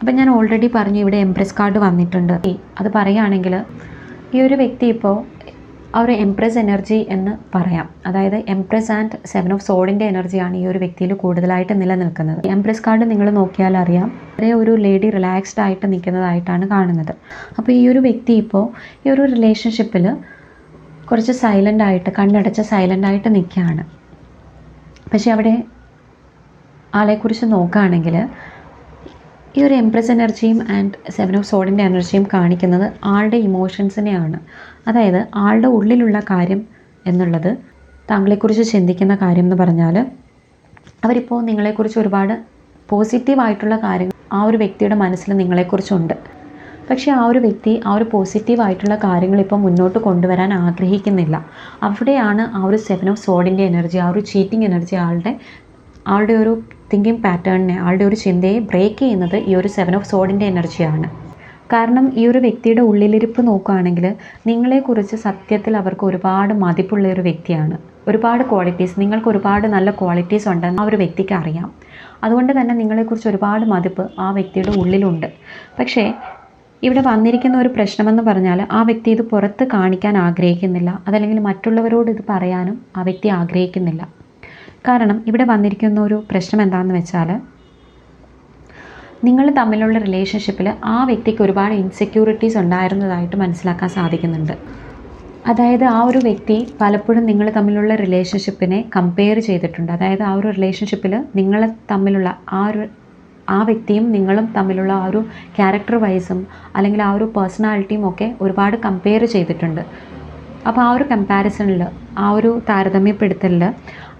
അപ്പം ഞാൻ ഓൾറെഡി പറഞ്ഞു ഇവിടെ എംപ്രസ് കാർഡ് വന്നിട്ടുണ്ട്. അത് പറയുകയാണെങ്കിൽ ഈ ഒരു വ്യക്തി ഇപ്പോൾ ആ ഒരു എംപ്രസ് എനർജി എന്ന് പറയാം. അതായത് എംപ്രസ് ആൻഡ് സെവൻ ഓഫ് സോഡിന്റെ എനർജിയാണ് ഈ ഒരു വ്യക്തിയിൽ കൂടുതലായിട്ട് നിലനിൽക്കുന്നത്. എംപ്രസ് കാർഡ് നിങ്ങൾ നോക്കിയാൽ അറിയാം വളരെ ഒരു ലേഡി റിലാക്സ്ഡ് ആയിട്ട് നിൽക്കുന്നതായിട്ടാണ് കാണുന്നത്. അപ്പോൾ ഈ ഒരു വ്യക്തി ഇപ്പോൾ ഈ ഒരു റിലേഷൻഷിപ്പിൽ കുറച്ച് സൈലന്റ് ആയിട്ട് കണ്ണടച്ച് സൈലന്റ് ആയിട്ട് നിൽക്കുകയാണ് പക്ഷേ അവിടെ ആളെക്കുറിച്ച് നോക്കുകയാണെങ്കിൽ ഈ ഒരു എംപ്രസ് എനർജിയും ആൻഡ് സെവൻ ഓഫ് സോഡിന്റെ എനർജിയും കാണിക്കുന്നത് ആളുടെ ഇമോഷൻസിനെയാണ് അതായത് ആളുടെ ഉള്ളിലുള്ള കാര്യം എന്നുള്ളത് താങ്കളെക്കുറിച്ച് ചിന്തിക്കുന്ന കാര്യം എന്ന് പറഞ്ഞാൽ അവരിപ്പോൾ നിങ്ങളെക്കുറിച്ച് ഒരുപാട് പോസിറ്റീവായിട്ടുള്ള കാര്യങ്ങൾ ആ ഒരു വ്യക്തിയുടെ മനസ്സിൽ നിങ്ങളെക്കുറിച്ചുണ്ട്. പക്ഷേ ആ ഒരു വ്യക്തി ആ ഒരു പോസിറ്റീവായിട്ടുള്ള കാര്യങ്ങൾ ഇപ്പോൾ മുന്നോട്ട് കൊണ്ടുവരാൻ ആഗ്രഹിക്കുന്നില്ല. അവിടെയാണ് ആ ഒരു സെവൻ ഓഫ് സോഡിന്റെ എനർജി ആ ഒരു ചീറ്റിംഗ് എനർജി ആളുടെ ആളുടെ ഒരു തിങ്കിങ് പാറ്റേണിനെ ആളുടെ ഒരു ചിന്തയെ ബ്രേക്ക് ചെയ്യുന്നത് ഈ ഒരു സെവൻ ഓഫ് സോഡിന്റെ എനർജിയാണ് കാരണം ഈ ഒരു വ്യക്തിയുടെ ഉള്ളിലിരിപ്പ് നോക്കുകയാണെങ്കിൽ നിങ്ങളെക്കുറിച്ച് സത്യത്തിൽ അവർക്ക് ഒരുപാട് മതിപ്പുള്ള ഒരു വ്യക്തിയാണ്. ഒരുപാട് ക്വാളിറ്റീസ് നിങ്ങൾക്ക് ഒരുപാട് നല്ല ക്വാളിറ്റീസ് ഉണ്ടെന്ന് ആ ഒരു വ്യക്തിക്ക് അറിയാം. അതുകൊണ്ട് തന്നെ നിങ്ങളെക്കുറിച്ച് ഒരുപാട് മതിപ്പ് ആ വ്യക്തിയുടെ ഉള്ളിലുണ്ട്. പക്ഷേ ഇവിടെ വന്നിരിക്കുന്ന ഒരു പ്രശ്നമെന്ന് പറഞ്ഞാൽ ആ വ്യക്തി ഇത് പുറത്ത് കാണിക്കാൻ ആഗ്രഹിക്കുന്നില്ല. അതല്ലെങ്കിൽ മറ്റുള്ളവരോട് ഇത് പറയാനും ആ വ്യക്തി ആഗ്രഹിക്കുന്നില്ല. കാരണം ഇവിടെ വന്നിരിക്കുന്ന ഒരു പ്രശ്നം എന്താണെന്ന് വെച്ചാൽ നിങ്ങൾ തമ്മിലുള്ള റിലേഷൻഷിപ്പിൽ ആ വ്യക്തിക്ക് ഒരുപാട് ഇൻസെക്യൂരിറ്റീസ് ഉണ്ടായിരുന്നതായിട്ട് മനസ്സിലാക്കാൻ സാധിക്കുന്നുണ്ട്. അതായത് ആ ഒരു വ്യക്തി പലപ്പോഴും നിങ്ങൾ തമ്മിലുള്ള റിലേഷൻഷിപ്പിനെ കമ്പയർ ചെയ്തിട്ടുണ്ട്. അതായത് ആ ഒരു റിലേഷൻഷിപ്പിൽ നിങ്ങൾ തമ്മിലുള്ള ആ ഒരു ആ വ്യക്തിയും നിങ്ങളും തമ്മിലുള്ള ആ ഒരു ക്യാരക്ടർ വൈസും അല്ലെങ്കിൽ ആ ഒരു പേഴ്സണാലിറ്റിയും ഒക്കെ ഒരുപാട് കമ്പയർ ചെയ്തിട്ടുണ്ട്. അപ്പോൾ ആ ഒരു കമ്പാരിസണിൽ ആ ഒരു താരതമ്യപ്പെടുത്തലിൽ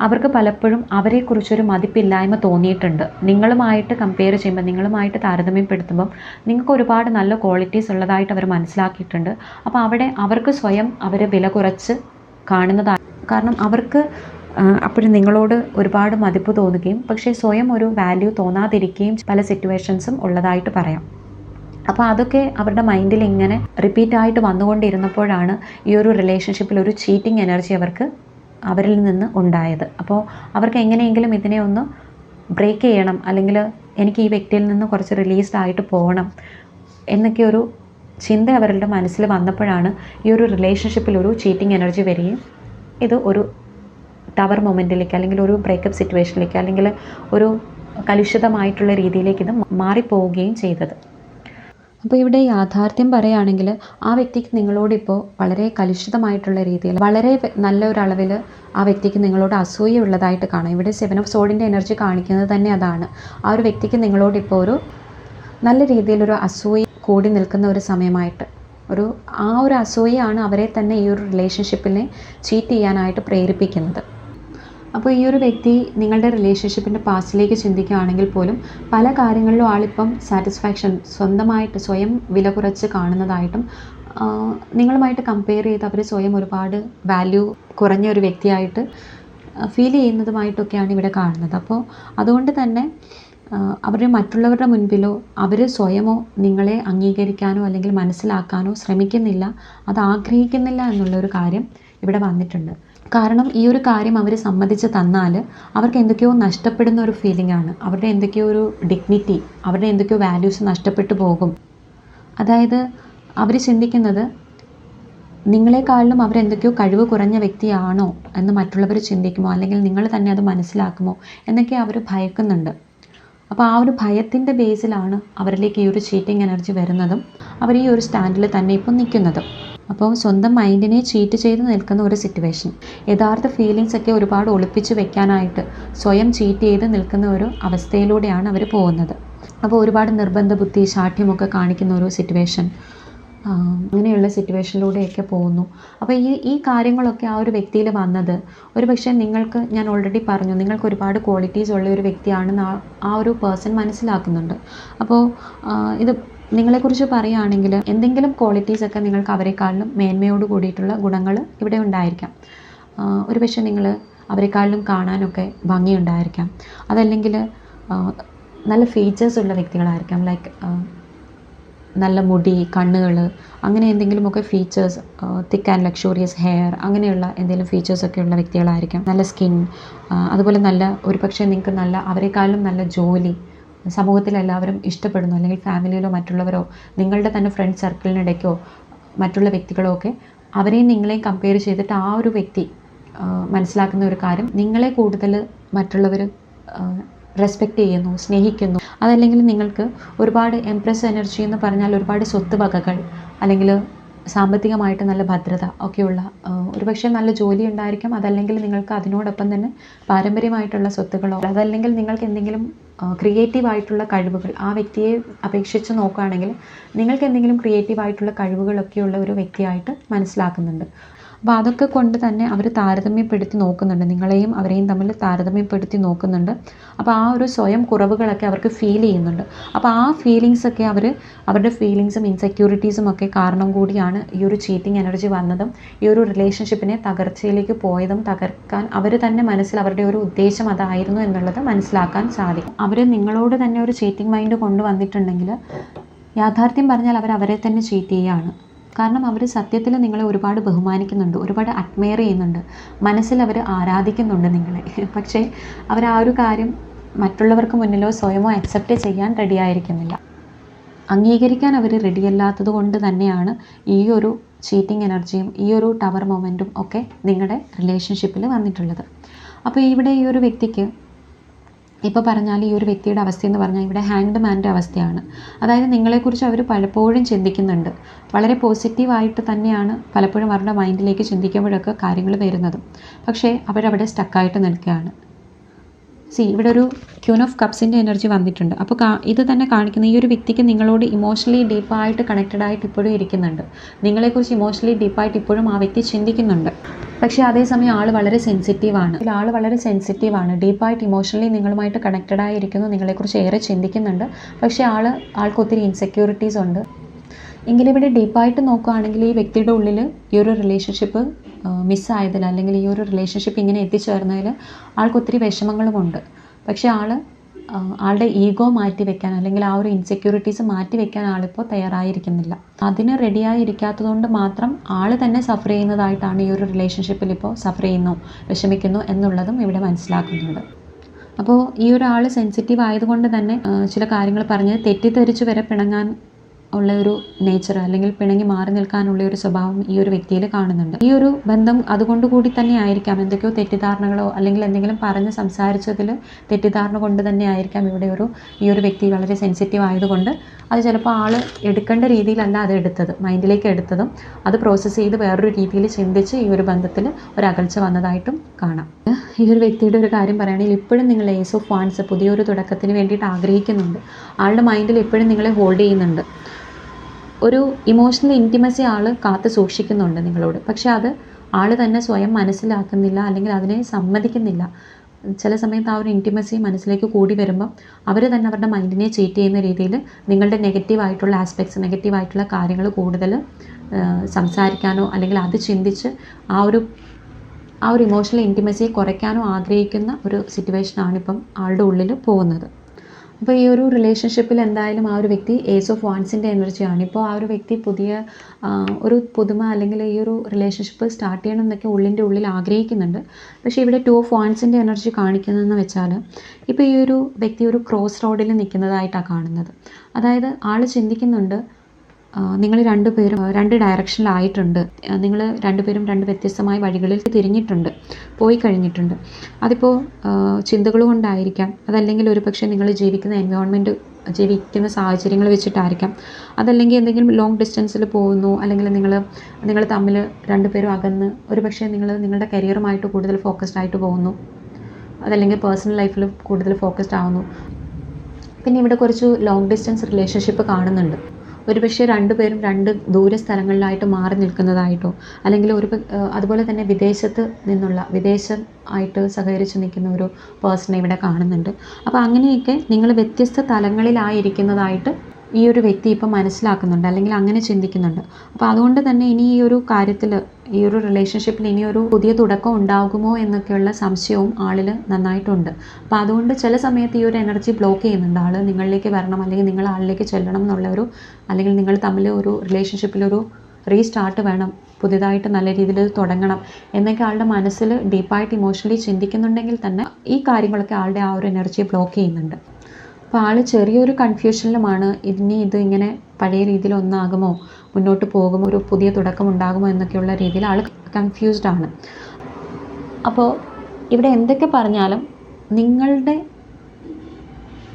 അവർക്ക് പലപ്പോഴും അവരെക്കുറിച്ചൊരു മതിപ്പില്ലായ്മ തോന്നിയിട്ടുണ്ട്. നിങ്ങളുമായിട്ട് കമ്പയർ ചെയ്യുമ്പോൾ നിങ്ങളുമായിട്ട് താരതമ്യപ്പെടുത്തുമ്പം നിങ്ങൾക്ക് ഒരുപാട് നല്ല ക്വാളിറ്റീസ് ഉള്ളതായിട്ട് അവർ മനസ്സിലാക്കിയിട്ടുണ്ട്. അപ്പോൾ അവിടെ അവർക്ക് സ്വയം അവർ വില കുറച്ച് കാണുന്നതാണ് കാരണം അവർക്ക് അപ്പോഴും നിങ്ങളോട് ഒരുപാട് മതിപ്പ് തോന്നുകയും പക്ഷേ സ്വയം ഒരു വാല്യൂ തോന്നാതിരിക്കുകയും പല സിറ്റുവേഷൻസും ഉള്ളതായിട്ട് പറയാം. അപ്പോൾ അതൊക്കെ അവരുടെ മൈൻഡിൽ ഇങ്ങനെ റിപ്പീറ്റ് ആയിട്ട് വന്നുകൊണ്ടിരുന്നപ്പോഴാണ് ഈ ഒരു റിലേഷൻഷിപ്പിൽ ഒരു ചീറ്റിംഗ് എനർജി അവർക്ക് അവരിൽ നിന്ന് ഉണ്ടായത്. അപ്പോൾ അവർക്ക് എങ്ങനെയെങ്കിലും ഇതിനെ ഒന്ന് ബ്രേക്ക് ചെയ്യണം അല്ലെങ്കിൽ എനിക്ക് ഈ വ്യക്തിയിൽ നിന്ന് കുറച്ച് റിലീസ്ഡ് ആയിട്ട് പോകണം എന്നൊക്കെ ഒരു ചിന്ത അവരുടെ മനസ്സിൽ വന്നപ്പോഴാണ് ഈ ഒരു റിലേഷൻഷിപ്പിൽ ഒരു ചീറ്റിംഗ് എനർജി വരികയും ഇത് ഒരു ടവർ മൊമെന്റിലേക്ക് അല്ലെങ്കിൽ ഒരു ബ്രേക്കപ്പ് സിറ്റുവേഷനിലേക്ക് അല്ലെങ്കിൽ ഒരു കലുഷിതമായിട്ടുള്ള രീതിയിലേക്ക് ഇത് മാറിപ്പോവുകയും ചെയ്തത്. അപ്പോൾ ഇവിടെ യാഥാർത്ഥ്യം പറയുകയാണെങ്കിൽ ആ വ്യക്തിക്ക് നിങ്ങളോടിപ്പോൾ വളരെ കലുഷിതമായിട്ടുള്ള രീതിയിൽ വളരെ നല്ല ഒരളവിൽ ആ വ്യക്തിക്ക് നിങ്ങളോട് അസൂയ ഉള്ളതായിട്ട് കാണാം. ഇവിടെ സെവൻ ഓഫ് സോഡിന്റെ എനർജി കാണിക്കുന്നത് തന്നെ അതാണ്. ആ ഒരു വ്യക്തിക്ക് നിങ്ങളോടിപ്പോൾ ഒരു നല്ല രീതിയിലൊരു അസൂയ കൂടി നിൽക്കുന്ന ഒരു സമയമായിട്ട് ഒരു ആ ഒരു അസൂയയാണ് അവരെ തന്നെ ഈ ഒരു റിലേഷൻഷിപ്പിനെ ചീറ്റ് ചെയ്യാനായിട്ട് പ്രേരിപ്പിക്കുന്നത്. അപ്പോൾ ഈ ഒരു വ്യക്തി നിങ്ങളുടെ റിലേഷൻഷിപ്പിന്റെ പാസ്റ്റിലേക്ക് ചിന്തിക്കുകയാണെങ്കിൽ പോലും പല കാര്യങ്ങളിലും ആളിപ്പം സാറ്റിസ്ഫാക്ഷൻ സ്വന്തമായിട്ട് സ്വയം വില കുറച്ച് കാണുന്നതായിട്ടും നിങ്ങളുമായിട്ട് കമ്പയർ ചെയ്ത് അവർ സ്വയം ഒരുപാട് വാല്യൂ കുറഞ്ഞ ഒരു വ്യക്തിയായിട്ട് ഫീൽ ചെയ്യുന്നതുമായിട്ടൊക്കെയാണ് ഇവിടെ കാണുന്നത്. അപ്പോൾ അതുകൊണ്ട് തന്നെ അവർ മറ്റുള്ളവരുടെ മുൻപിലോ അവർ സ്വയമോ നിങ്ങളെ അംഗീകരിക്കാനോ അല്ലെങ്കിൽ മനസ്സിലാക്കാനോ ശ്രമിക്കുന്നില്ല അത് ആഗ്രഹിക്കുന്നില്ല എന്നുള്ളൊരു കാര്യം ഇവിടെ വന്നിട്ടുണ്ട്. കാരണം ഈ ഒരു കാര്യം അവർ സമ്മതിച്ച് തന്നാൽ അവർക്ക് എന്തൊക്കെയോ നഷ്ടപ്പെടുന്ന ഒരു ഫീലിംഗ് ആണ്. അവരുടെ എന്തൊക്കെയോ ഒരു ഡിഗ്നിറ്റി അവരുടെ എന്തൊക്കെയോ വാല്യൂസ് നഷ്ടപ്പെട്ടു പോകും. അതായത് അവർ ചിന്തിക്കുന്നത് നിങ്ങളെക്കാളിലും അവരെന്തൊക്കെയോ കഴിവ് കുറഞ്ഞ വ്യക്തിയാണോ എന്ന് മറ്റുള്ളവർ ചിന്തിക്കുമോ? അല്ലെങ്കിൽ നിങ്ങൾ തന്നെ അത് മനസ്സിലാക്കുമോ? എന്നൊക്കെ അവർ ഭയക്കുന്നുണ്ട്. അപ്പോൾ ആ ഒരു ഭയത്തിന്റെ ബേസിലാണ് അവരിലേക്ക് ഈ ഒരു ചീറ്റിംഗ് എനർജി വരുന്നതും അവർ ഈ ഒരു സ്റ്റാൻഡിൽ തന്നെ ഇപ്പം നിൽക്കുന്നതും. അപ്പോൾ സ്വന്തം മൈൻഡിനെ ചീറ്റ് ചെയ്ത് നിൽക്കുന്ന ഒരു സിറ്റുവേഷൻ യഥാർത്ഥ ഫീലിങ്സ് ഒക്കെ ഒരുപാട് ഒളിപ്പിച്ച് വെക്കാനായിട്ട് സ്വയം ചീറ്റ് ചെയ്ത് നിൽക്കുന്ന ഒരു അവസ്ഥയിലൂടെയാണ് അവർ പോകുന്നത്. അപ്പോൾ ഒരുപാട് നിർബന്ധ ബുദ്ധി ശാഠ്യമൊക്കെ കാണിക്കുന്ന ഒരു സിറ്റുവേഷൻ അങ്ങനെയുള്ള സിറ്റുവേഷനിലൂടെയൊക്കെ പോകുന്നു. അപ്പോൾ ഈ ഈ കാര്യങ്ങളൊക്കെ ആ ഒരു വ്യക്തിയിൽ വന്നത് ഒരു പക്ഷേ നിങ്ങൾക്ക് ഞാൻ ഓൾറെഡി പറഞ്ഞു നിങ്ങൾക്ക് ഒരുപാട് ക്വാളിറ്റീസ് ഉള്ള ഒരു വ്യക്തിയാണെന്ന് ആ ഒരു പേഴ്സൺ മനസ്സിലാക്കുന്നുണ്ട്. അപ്പോൾ ഇത് നിങ്ങളെക്കുറിച്ച് പറയുകയാണെങ്കിൽ എന്തെങ്കിലും ക്വാളിറ്റീസ് ഒക്കെ നിങ്ങൾക്ക് അവരെക്കാളിലും മേന്മയോട് കൂടിയിട്ടുള്ള ഗുണങ്ങൾ ഇവിടെ ഉണ്ടായിരിക്കാം. ഒരു പക്ഷേ നിങ്ങൾ അവരെക്കാളിലും കാണാനൊക്കെ ഭംഗിയുണ്ടായിരിക്കാം. അതല്ലെങ്കിൽ നല്ല ഫീച്ചേഴ്സ് ഉള്ള വ്യക്തികളായിരിക്കാം. ലൈക്ക് നല്ല മുടി കണ്ണുകൾ അങ്ങനെ എന്തെങ്കിലുമൊക്കെ features thick and luxurious hair അങ്ങനെയുള്ള എന്തെങ്കിലും ഫീച്ചേഴ്സൊക്കെ ഉള്ള വ്യക്തികളായിരിക്കാം. നല്ല സ്കിൻ അതുപോലെ നല്ല ഒരു പക്ഷേ നിങ്ങൾക്ക് നല്ല അവരെക്കാളും നല്ല ജോലി സമൂഹത്തിൽ എല്ലാവരും ഇഷ്ടപ്പെടുന്നു അല്ലെങ്കിൽ ഫാമിലിയിലോ മറ്റുള്ളവരോ നിങ്ങളുടെ തന്നെ ഫ്രണ്ട് സർക്കിളിനിടയ്ക്കോ മറ്റുള്ള വ്യക്തികളോ ഒക്കെ അവരെയും നിങ്ങളെയും കമ്പയർ ചെയ്തിട്ട് ആ ഒരു വ്യക്തി മനസ്സിലാക്കുന്ന ഒരു കാര്യം നിങ്ങളെ കൂടുതൽ മറ്റുള്ളവർ റെസ്പെക്റ്റ് ചെയ്യുന്നു സ്നേഹിക്കുന്നു. അതല്ലെങ്കിൽ നിങ്ങൾക്ക് ഒരുപാട് എംപ്രസ് എനർജി എന്ന് പറഞ്ഞാൽ ഒരുപാട് സ്വത്ത് വകകൾ അല്ലെങ്കിൽ സാമ്പത്തികമായിട്ട് നല്ല ഭദ്രത ഒക്കെയുള്ള ഒരുപക്ഷെ നല്ല ജോലി ഉണ്ടായിരിക്കാം. അതല്ലെങ്കിൽ നിങ്ങൾക്ക് അതിനോടൊപ്പം തന്നെ പാരമ്പര്യമായിട്ടുള്ള സ്വത്തുക്കളോ അതല്ലെങ്കിൽ നിങ്ങൾക്ക് എന്തെങ്കിലും ക്രിയേറ്റീവ് ആയിട്ടുള്ള കഴിവുകൾ ആ വ്യക്തിയെ അപേക്ഷിച്ച് നോക്കുകയാണെങ്കിൽ നിങ്ങൾക്ക് എന്തെങ്കിലും ക്രിയേറ്റീവ് ആയിട്ടുള്ള കഴിവുകളൊക്കെയുള്ള ഒരു വ്യക്തിയായിട്ട് മനസ്സിലാക്കുന്നുണ്ട്. അപ്പോൾ അതൊക്കെ കൊണ്ട് തന്നെ അവർ താരതമ്യപ്പെടുത്തി നോക്കുന്നുണ്ട്. നിങ്ങളെയും അവരെയും തമ്മിൽ താരതമ്യപ്പെടുത്തി നോക്കുന്നുണ്ട്. അപ്പോൾ ആ ഒരു സ്വയം കുറവുകളൊക്കെ അവർക്ക് ഫീൽ ചെയ്യുന്നുണ്ട്. അപ്പോൾ ആ ഫീലിങ്സൊക്കെ അവർ അവരുടെ ഫീലിങ്സും ഇൻസെക്യൂരിറ്റീസും ഒക്കെ കാരണം കൂടിയാണ് ഈ ഒരു ചീറ്റിംഗ് എനർജി വന്നതും ഈ ഒരു റിലേഷൻഷിപ്പിനെ തകർച്ചയിലേക്ക് പോയതും തകർക്കാൻ അവർ തന്നെ മനസ്സിൽ അവരുടെ ഒരു ഉദ്ദേശം അതായിരുന്നു എന്നുള്ളത് മനസ്സിലാക്കാൻ സാധിക്കും. അവർ നിങ്ങളോട് തന്നെ ഒരു ചീറ്റിംഗ് മൈൻഡ് കൊണ്ടുവന്നിട്ടുണ്ടെങ്കിൽ യാഥാർത്ഥ്യം പറഞ്ഞാൽ അവർ അവരെ തന്നെ ചീറ്റ് ചെയ്യുകയാണ് കാരണം അവർ സത്യത്തിൽ നിങ്ങളെ ഒരുപാട് ബഹുമാനിക്കുന്നുണ്ട് ഒരുപാട് അഡ്മയർ ചെയ്യുന്നുണ്ട്. മനസ്സിൽ അവർ ആരാധിക്കുന്നുണ്ട് നിങ്ങളെ. [laughs] പക്ഷേ അവർ ആ ഒരു കാര്യം മറ്റുള്ളവർക്ക് മുന്നിലോ സ്വയമോ അക്സെപ്റ്റ് ചെയ്യാൻ റെഡിയായിരിക്കുന്നില്ല. അംഗീകരിക്കാൻ അവർ റെഡിയല്ലാത്തത് കൊണ്ട് തന്നെയാണ് ഈ ഒരു ചീറ്റിംഗ് എനർജിയും ഈ ഒരു ടവർ മൊമെന്റും ഒക്കെ നിങ്ങളുടെ റിലേഷൻഷിപ്പിൽ വന്നിട്ടുള്ളത്. അപ്പോൾ ഇവിടെ ഈ ഒരു വ്യക്തിക്ക് ഇപ്പോൾ പറഞ്ഞാൽ ഈ ഒരു വ്യക്തിയുടെ അവസ്ഥയെന്ന് പറഞ്ഞാൽ ഇവിടെ ഹാൻഡ് മാന്റെ അവസ്ഥയാണ്. അതായത് നിങ്ങളെക്കുറിച്ച് അവർ പലപ്പോഴും ചിന്തിക്കുന്നുണ്ട്. വളരെ പോസിറ്റീവായിട്ട് തന്നെയാണ് പലപ്പോഴും അവരുടെ മൈൻഡിലേക്ക് ചിന്തിക്കുമ്പോഴൊക്കെ കാര്യങ്ങൾ വരുന്നതും. പക്ഷേ അവരവിടെ സ്റ്റക്കായിട്ട് നിൽക്കുകയാണ്. സി ഇവിടെ ഒരു ക്യൂൺ ഓഫ് കപ്സിന്റെ എനർജി വന്നിട്ടുണ്ട്. അപ്പോൾ ഇത് തന്നെ കാണിക്കുന്ന ഈ ഒരു വ്യക്തിക്ക് നിങ്ങളോട് ഇമോഷണലി ഡീപ്പായിട്ട് കണക്റ്റഡ് ആയിട്ട് ഇപ്പോഴും ഇരിക്കുന്നുണ്ട്. നിങ്ങളെക്കുറിച്ച് ഇമോഷണലി ഡീപ്പായിട്ട് ഇപ്പോഴും ആ വ്യക്തി ചിന്തിക്കുന്നുണ്ട്. പക്ഷേ അതേസമയം ആൾ വളരെ സെൻസിറ്റീവാണ് ആൾ വളരെ സെൻസിറ്റീവാണ് ഡീപ്പായിട്ട് ഇമോഷണലി നിങ്ങളുമായിട്ട് കണക്റ്റഡ് ആയിരിക്കുന്നു. നിങ്ങളെക്കുറിച്ച് ഏറെ ചിന്തിക്കുന്നുണ്ട്. പക്ഷേ ആൾ ആൾക്ക് ഒത്തിരി ഇൻസെക്യൂരിറ്റീസ് ഉണ്ട്. എങ്കിലും ഇവിടെ ഡീപ്പായിട്ട് നോക്കുകയാണെങ്കിൽ ഈ വ്യക്തിയുടെ ഉള്ളിൽ ഈ ഒരു റിലേഷൻഷിപ്പ് മിസ്സായതിൽ അല്ലെങ്കിൽ ഈ ഒരു റിലേഷൻഷിപ്പ് ഇങ്ങനെ എത്തിച്ചേർന്നതിൽ ആൾക്ക് ഒത്തിരി വിഷമങ്ങളുമുണ്ട്. പക്ഷേ ആൾ ആളുടെ ഈഗോ മാറ്റി വെക്കാൻ അല്ലെങ്കിൽ ആ ഒരു ഇൻസെക്യൂരിറ്റീസ് മാറ്റി വെക്കാൻ ആളിപ്പോൾ തയ്യാറായിരിക്കുന്നില്ല. അതിന് റെഡിയായി ഇരിക്കാത്തതുകൊണ്ട് മാത്രം ആൾ തന്നെ സഫർ ചെയ്യുന്നതായിട്ടാണ് ഈ ഒരു റിലേഷൻഷിപ്പിൽ ഇപ്പോൾ സഫർ ചെയ്യുന്നു വിഷമിക്കുന്നു എന്നുള്ളതും ഇവിടെ മനസ്സിലാക്കുന്നുണ്ട്. അപ്പോൾ ഈ ഒരാൾ സെൻസിറ്റീവ് ആയതുകൊണ്ട് തന്നെ ചില കാര്യങ്ങൾ പറഞ്ഞ് തെറ്റിദ്ധരിച്ച് വരെ പിണങ്ങാൻ ഉള്ള ഒരു നേച്ചർ അല്ലെങ്കിൽ പിണങ്ങി മാറി നിൽക്കാനുള്ള ഒരു സ്വഭാവം ഈ ഒരു വ്യക്തിയിൽ കാണുന്നുണ്ട്. ഈ ഒരു ബന്ധം അതുകൊണ്ട് കൂടി തന്നെ ആയിരിക്കാം. എന്തൊക്കെയോ തെറ്റിദ്ധാരണകളോ അല്ലെങ്കിൽ എന്തെങ്കിലും പറഞ്ഞ് സംസാരിച്ചതിൽ തെറ്റിദ്ധാരണ കൊണ്ട് തന്നെ ആയിരിക്കാം ഇവിടെ ഒരു ഈ ഒരു വ്യക്തി വളരെ സെൻസിറ്റീവ് ആയതുകൊണ്ട് അത് ചിലപ്പോൾ ആൾ എടുക്കേണ്ട രീതിയിലല്ല അത് എടുത്തത് മൈൻഡിലേക്ക് എടുത്തതും അത് പ്രോസസ്സ് ചെയ്ത് വേറൊരു രീതിയിൽ ചിന്തിച്ച് ഈ ഒരു ബന്ധത്തിൽ ഒരു അകൽച്ച വന്നതായിട്ടും കാണാം. ഈ ഒരു വ്യക്തിയുടെ ഒരു കാര്യം പറയുകയാണെങ്കിൽ ഇപ്പോഴും നിങ്ങൾ ഏസ് ഓഫ് വാൻസ് പുതിയൊരു തുടക്കത്തിന് വേണ്ടിയിട്ട് ആഗ്രഹിക്കുന്നുണ്ട്. ആളുടെ മൈൻഡിൽ എപ്പോഴും നിങ്ങളെ ഹോൾഡ് ചെയ്യുന്നുണ്ട്. ഒരു ഇമോഷണൽ ഇന്റിമസി ആൾ കാത്തു സൂക്ഷിക്കുന്നുണ്ട് നിങ്ങളോട്. പക്ഷേ അത് ആൾ തന്നെ സ്വയം മനസ്സിലാക്കുന്നില്ല അല്ലെങ്കിൽ അതിനെ സമ്മതിക്കുന്നില്ല. ചില സമയത്ത് ആ ഒരു ഇന്റിമസി മനസ്സിലേക്ക് കൂടി വരുമ്പം അവർ തന്നെ അവരുടെ മൈൻഡിനെ ചീറ്റ് ചെയ്യുന്ന രീതിയിൽ നിങ്ങളുടെ നെഗറ്റീവ് ആയിട്ടുള്ള ആസ്പെക്ട്സ് നെഗറ്റീവ് ആയിട്ടുള്ള കാര്യങ്ങൾ കൂടുതൽ സംസാരിക്കാനോ അല്ലെങ്കിൽ അത് ചിന്തിച്ച് ആ ഒരു ആ ഒരു ഇമോഷണൽ ഇന്റിമസിയെ കുറയ്ക്കാനോ ആഗ്രഹിക്കുന്ന ഒരു സിറ്റുവേഷനാണിപ്പം ആളുടെ ഉള്ളിൽ പോകുന്നത്. അപ്പോൾ ഈ ഒരു റിലേഷൻഷിപ്പിൽ എന്തായാലും ആ ഒരു വ്യക്തി ഏസ് ഓഫ് വാൺസിന്റെ എനർജിയാണ് ഇപ്പോൾ ആ ഒരു വ്യക്തി പുതിയ ഒരു പുതുമ അല്ലെങ്കിൽ ഈ ഒരു റിലേഷൻഷിപ്പ് സ്റ്റാർട്ട് ചെയ്യണം എന്നൊക്കെ ഉള്ളിന്റെ ഉള്ളിൽ ആഗ്രഹിക്കുന്നുണ്ട്. പക്ഷേ ഇവിടെ ടു ഓഫ് വാൺസിന്റെ എനർജി കാണിക്കുന്നതെന്ന് വെച്ചാൽ ഇപ്പോൾ ഈ ഒരു വ്യക്തി ഒരു ക്രോസ് റോഡിൽ നിൽക്കുന്നതായിട്ടാണ് കാണുന്നത്. അതായത് ആൾ ചിന്തിക്കുന്നുണ്ട് നിങ്ങൾ രണ്ടുപേരും രണ്ട് ഡയറക്ഷനിലായിട്ടുണ്ട് നിങ്ങൾ രണ്ടുപേരും രണ്ട് വ്യത്യസ്തമായ വഴികളിൽ തിരിഞ്ഞിട്ടുണ്ട് പോയി കഴിഞ്ഞിട്ടുണ്ട്. അതിപ്പോൾ ചിന്തകൾ കൊണ്ടായിരിക്കാം അതല്ലെങ്കിൽ ഒരു പക്ഷേ നിങ്ങൾ ജീവിക്കുന്ന എൻവയോൺമെന്റ് ജീവിക്കുന്ന സാഹചര്യങ്ങൾ വെച്ചിട്ടായിരിക്കാം. അതല്ലെങ്കിൽ എന്തെങ്കിലും ലോങ് ഡിസ്റ്റൻസിൽ പോകുന്നു അല്ലെങ്കിൽ നിങ്ങൾ നിങ്ങൾ തമ്മിൽ രണ്ടുപേരും അകന്ന് ഒരു പക്ഷേ നിങ്ങൾ നിങ്ങളുടെ കരിയറുമായിട്ട് കൂടുതൽ ഫോക്കസ്ഡ് ആയിട്ട് പോകുന്നു. അതല്ലെങ്കിൽ പേഴ്സണൽ ലൈഫിൽ കൂടുതൽ ഫോക്കസ്ഡ് ആവുന്നു. പിന്നെ ഇവിടെ കുറച്ച് ലോങ് ഡിസ്റ്റൻസ് റിലേഷൻഷിപ്പ് കാണുന്നുണ്ട്. ഒരുപക്ഷെ രണ്ടുപേരും രണ്ട് ദൂര സ്ഥലങ്ങളിലായിട്ട് മാറി നിൽക്കുന്നതായിട്ടോ അല്ലെങ്കിൽ ഒരു അതുപോലെ തന്നെ വിദേശത്ത് നിന്നുള്ള വിദേശം ആയിട്ട് സഹകരിച്ച് നിൽക്കുന്ന ഒരു പേഴ്സണെ ഇവിടെ കാണുന്നുണ്ട്. അപ്പോൾ അങ്ങനെയൊക്കെ നിങ്ങൾ വ്യത്യസ്ത തലങ്ങളിലായിരിക്കുന്നതായിട്ട് ഈ ഒരു വ്യക്തി ഇപ്പം മനസ്സിലാക്കുന്നുണ്ട് അല്ലെങ്കിൽ അങ്ങനെ ചിന്തിക്കുന്നുണ്ട്. അപ്പോൾ അതുകൊണ്ട് തന്നെ ഇനി ഈ ഒരു കാര്യത്തിൽ ഈ ഒരു റിലേഷൻഷിപ്പിൽ ഇനി ഒരു പുതിയ തുടക്കം ഉണ്ടാകുമോ എന്നൊക്കെയുള്ള സംശയവും ആളിൽ നന്നായിട്ടുണ്ട്. അപ്പോൾ അതുകൊണ്ട് ചില സമയത്ത് ഈ ഒരു എനർജി ബ്ലോക്ക് ചെയ്യുന്നുണ്ട്. ആൾ നിങ്ങളിലേക്ക് വരണം അല്ലെങ്കിൽ നിങ്ങൾ ആളിലേക്ക് ചെല്ലണം എന്നുള്ള ഒരു അല്ലെങ്കിൽ നിങ്ങൾ തമ്മിൽ ഒരു റിലേഷൻഷിപ്പിലൊരു റീസ്റ്റാർട്ട് വേണം പുതിയതായിട്ട് നല്ല രീതിയിൽ തുടങ്ങണം എന്നൊക്കെ ആളുടെ മനസ്സിൽ ഡീപ്പായിട്ട് ഇമോഷണലി ചിന്തിക്കുന്നുണ്ടെങ്കിൽ തന്നെ ഈ കാര്യങ്ങളൊക്കെ ആളുടെ ആ ഒരു എനർജി ബ്ലോക്ക് ചെയ്യുന്നുണ്ട്. അപ്പോൾ ആൾ ചെറിയൊരു കൺഫ്യൂഷനിലുമാണ് ഇനി ഇത് ഇങ്ങനെ പഴയ രീതിയിൽ ഒന്നാകുമോ? മുന്നോട്ട് പോകുമോ? ഒരു പുതിയ തുടക്കം ഉണ്ടാകുമോ എന്നൊക്കെയുള്ള രീതിയിൽ ആൾ കൺഫ്യൂസ്ഡ് ആണ്. അപ്പോൾ ഇവിടെ എന്തൊക്കെ പറഞ്ഞാലും നിങ്ങളുടെ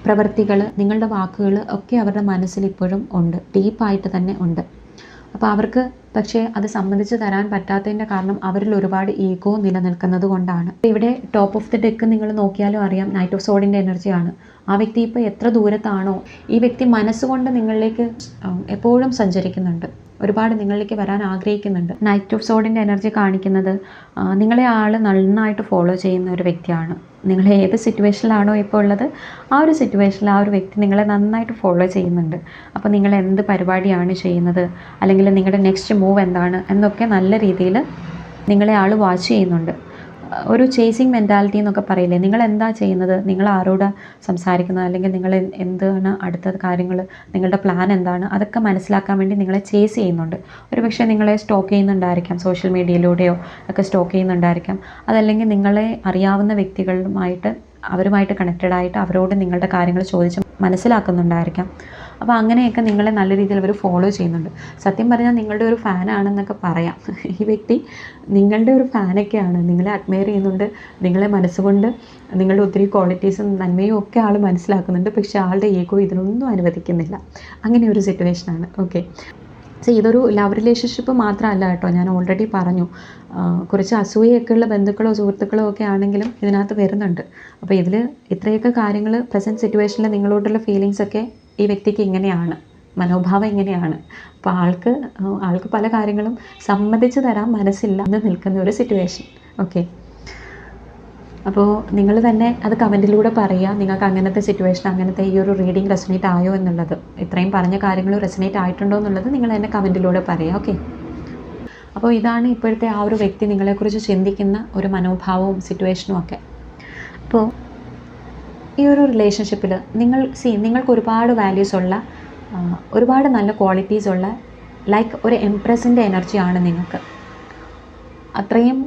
പ്രവൃത്തികൾ നിങ്ങളുടെ വാക്കുകൾ ഒക്കെ അവരുടെ മനസ്സിൽ ഇപ്പോഴും ഉണ്ട്. ഡീപ്പായിട്ട് തന്നെ ഉണ്ട്. അപ്പോൾ അവർക്ക് പക്ഷേ അത് സമ്മതിച്ച് തരാൻ പറ്റാത്തതിന്റെ കാരണം അവരിൽ ഒരുപാട് ഈഗോ നിലനിൽക്കുന്നത് കൊണ്ടാണ്. ഇവിടെ ടോപ്പ് ഓഫ് ദി ഡെക്ക് നിങ്ങൾ നോക്കിയാലും അറിയാം നൈറ്റ് ഓഫ് സോഡിന്റെ എനർജിയാണ്. ആ വ്യക്തി ഇപ്പോൾ എത്ര ദൂരത്താണോ? ഈ വ്യക്തി മനസ്സുകൊണ്ട് നിങ്ങളിലേക്ക് എപ്പോഴും സഞ്ചരിക്കുന്നുണ്ട്. ഒരുപാട് നിങ്ങളിലേക്ക് വരാൻ ആഗ്രഹിക്കുന്നുണ്ട്. നൈറ്റ് ഓഫ് സോഡിന്റെ എനർജി കാണിക്കുന്നത് നിങ്ങളെ ആൾ നന്നായിട്ട് ഫോളോ ചെയ്യുന്ന ഒരു വ്യക്തിയാണ്. നിങ്ങൾ ഏത് സിറ്റുവേഷനിലാണോ ഇപ്പോൾ ഉള്ളത് ആ ഒരു സിറ്റുവേഷനിൽ ആ ഒരു വ്യക്തി നിങ്ങളെ നന്നായിട്ട് ഫോളോ ചെയ്യുന്നുണ്ട്. അപ്പോൾ നിങ്ങൾ എന്ത് പരിപാടിയാണ് ചെയ്യുന്നത് അല്ലെങ്കിൽ നിങ്ങളുടെ നെക്സ്റ്റ് മൂവ് എന്താണ് എന്നൊക്കെ നല്ല രീതിയിൽ നിങ്ങളെ ആൾ വാച്ച് ചെയ്യുന്നുണ്ട്. ഒരു ചേസിങ് മെന്റാലിറ്റി എന്നൊക്കെ പറയില്ലേ? നിങ്ങൾ എന്താ ചെയ്യുന്നത്? നിങ്ങൾ ആരോട് സംസാരിക്കുന്നത്? അല്ലെങ്കിൽ നിങ്ങൾ എന്ത് എന്താണ് അടുത്ത കാര്യങ്ങൾ? നിങ്ങളുടെ പ്ലാൻ എന്താണ്? അതൊക്കെ മനസ്സിലാക്കാൻ വേണ്ടി നിങ്ങളെ ചേസ് ചെയ്യുന്നുണ്ട്. ഒരു പക്ഷേ നിങ്ങളെ സ്റ്റോക്ക് ചെയ്യുന്നുണ്ടായിരിക്കാം സോഷ്യൽ മീഡിയയിലൂടെയോ ഒക്കെ സ്റ്റോക്ക് ചെയ്യുന്നുണ്ടായിരിക്കാം. അതല്ലെങ്കിൽ നിങ്ങളെ അറിയാവുന്ന വ്യക്തികളുമായിട്ട് അവരുമായിട്ട് കണക്റ്റഡ് ആയിട്ട് അവരോട് നിങ്ങളുടെ കാര്യങ്ങൾ ചോദിച്ച് മനസ്സിലാക്കുന്നുണ്ടായിരിക്കാം. അപ്പോൾ അങ്ങനെയൊക്കെ നിങ്ങളെ നല്ല രീതിയിൽ അവർ ഫോളോ ചെയ്യുന്നുണ്ട്. സത്യം പറഞ്ഞാൽ നിങ്ങളുടെ ഒരു ഫാനാണെന്നൊക്കെ പറയാം. ഈ വ്യക്തി നിങ്ങളുടെ ഒരു ഫാനൊക്കെയാണ് നിങ്ങളെ അഡ്മയർ ചെയ്യുന്നുണ്ട്. നിങ്ങളെ മനസ്സുകൊണ്ട് നിങ്ങളുടെ ഒത്തിരി ക്വാളിറ്റീസും നന്മയും ഒക്കെ ആൾ മനസ്സിലാക്കുന്നുണ്ട്. പക്ഷെ ആളുടെ ഈഗോ ഇതിനൊന്നും അനുവദിക്കുന്നില്ല. അങ്ങനെ ഒരു സിറ്റുവേഷനാണ് ഓക്കെ സോ ഇതൊരു ലവ് റിലേഷൻഷിപ്പ് മാത്രമല്ല കേട്ടോ. ഞാൻ ഓൾറെഡി പറഞ്ഞു. കുറച്ച് അസൂയൊക്കെയുള്ള ബന്ധുക്കളോ സുഹൃത്തുക്കളോ ഒക്കെ ആണെങ്കിലും ഇതിനകത്ത് വരുന്നുണ്ട്. അപ്പോൾ ഇതിൽ ഇത്രയൊക്കെ കാര്യങ്ങൾ പ്രസന്റ് സിറ്റുവേഷനിൽ നിങ്ങളോടുള്ള ഫീലിങ്സ് ഒക്കെ ഈ വ്യക്തിക്ക് ഇങ്ങനെയാണ് മനോഭാവം ഇങ്ങനെയാണ്. അപ്പോൾ ആൾക്ക് ആൾക്ക് പല കാര്യങ്ങളും സമ്മതിച്ച് തരാൻ മനസ്സില്ല എന്ന് നിൽക്കുന്ന ഒരു സിറ്റുവേഷൻ ഓക്കെ അപ്പോൾ നിങ്ങൾ തന്നെ അത് കമന്റിലൂടെ പറയുക നിങ്ങൾക്ക് അങ്ങനത്തെ സിറ്റുവേഷൻ അങ്ങനത്തെ ഈ ഒരു റീഡിങ് റെസനേറ്റ് ആയോ എന്നുള്ളത്. ഇത്രയും പറഞ്ഞ കാര്യങ്ങൾ റെസനേറ്റ് ആയിട്ടുണ്ടോ എന്നുള്ളത് നിങ്ങൾ തന്നെ കമന്റിലൂടെ പറയുക ഓക്കെ അപ്പോൾ ഇതാണ് ഇപ്പോഴത്തെ ആ ഒരു വ്യക്തി നിങ്ങളെക്കുറിച്ച് ചിന്തിക്കുന്ന ഒരു മനോഭാവവും സിറ്റുവേഷനും ഒക്കെ. അപ്പോൾ ഈ ഒരു റിലേഷൻഷിപ്പിൽ നിങ്ങൾ സി നിങ്ങൾക്ക് ഒരുപാട് വാല്യൂസ് ഉള്ള ഒരുപാട് നല്ല ക്വാളിറ്റീസ് ഉള്ള ലൈക്ക് ഒരു എംപ്രസിന്റെ എനർജിയാണ് നിങ്ങൾക്ക്. അത്രയും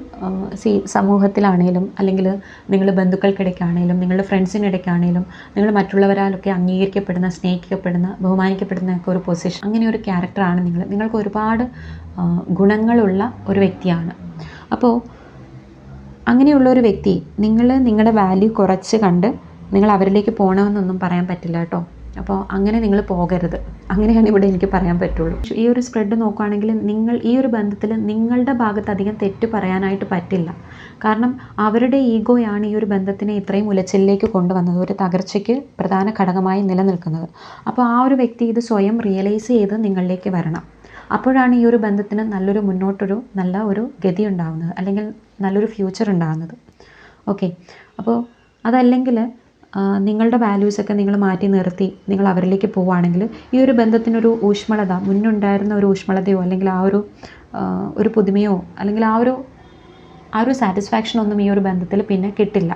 സി സമൂഹത്തിലാണേലും അല്ലെങ്കിൽ നിങ്ങൾ ബന്ധുക്കൾക്കിടയ്ക്കാണേലും നിങ്ങളുടെ ഫ്രണ്ട്സിനിടയ്ക്കാണേലും നിങ്ങൾ മറ്റുള്ളവരാലൊക്കെ അംഗീകരിക്കപ്പെടുന്ന സ്നേഹിക്കപ്പെടുന്ന ബഹുമാനിക്കപ്പെടുന്ന ഒക്കെ ഒരു പൊസിഷൻ അങ്ങനെ ഒരു ക്യാരക്ടറാണ് നിങ്ങൾ നിങ്ങൾക്ക് ഒരുപാട് ഗുണങ്ങളുള്ള ഒരു വ്യക്തിയാണ്. അപ്പോൾ അങ്ങനെയുള്ള ഒരു വ്യക്തി നിങ്ങൾ നിങ്ങളുടെ വാല്യൂ കുറച്ച് കണ്ട് നിങ്ങൾ അവരിലേക്ക് പോകണമെന്നൊന്നും പറയാൻ പറ്റില്ല കേട്ടോ. അപ്പോൾ അങ്ങനെ നിങ്ങൾ പോകരുത്. അങ്ങനെയാണ് ഇവിടെ എനിക്ക് പറയാൻ പറ്റുള്ളൂ. ഈ ഒരു സ്പ്രെഡ് നോക്കുകയാണെങ്കിൽ നിങ്ങൾ ഈ ഒരു ബന്ധത്തിൽ നിങ്ങളുടെ ഭാഗത്ത് അധികം തെറ്റ് പറയാനായിട്ട് പറ്റില്ല. കാരണം അവരുടെ ഈഗോയാണ് ഈ ഒരു ബന്ധത്തിനെ ഇത്രയും ഉലച്ചിലേക്ക് കൊണ്ടുവന്നത്. ഒരു തകർച്ചയ്ക്ക് പ്രധാന ഘടകമായി നിലനിൽക്കുന്നത്. അപ്പോൾ ആ ഒരു വ്യക്തി ഇത് സ്വയം റിയലൈസ് ചെയ്ത് നിങ്ങളിലേക്ക് വരണം. അപ്പോഴാണ് ഈ ഒരു ബന്ധത്തിന് നല്ലൊരു മുന്നോട്ടൊരു നല്ല ഒരു ഗതി ഉണ്ടാകുന്നത് അല്ലെങ്കിൽ നല്ലൊരു ഫ്യൂച്ചർ ഉണ്ടാകുന്നത് ഓക്കെ അപ്പോൾ അതല്ലെങ്കിൽ നിങ്ങളുടെ വാല്യൂസൊക്കെ നിങ്ങൾ മാറ്റി നിർത്തി നിങ്ങൾ അവരിലേക്ക് പോവുകയാണെങ്കിൽ ഈ ഒരു ബന്ധത്തിനൊരു ഊഷ്മളത മുന്നുണ്ടായിരുന്ന ഒരു ഊഷ്മളതയോ അല്ലെങ്കിൽ ആ ഒരു ഒരു പുതുമയോ അല്ലെങ്കിൽ ആ ഒരു ആ ഒരു സാറ്റിസ്ഫാക്ഷനൊന്നും ഈ ഒരു ബന്ധത്തിൽ പിന്നെ കിട്ടില്ല.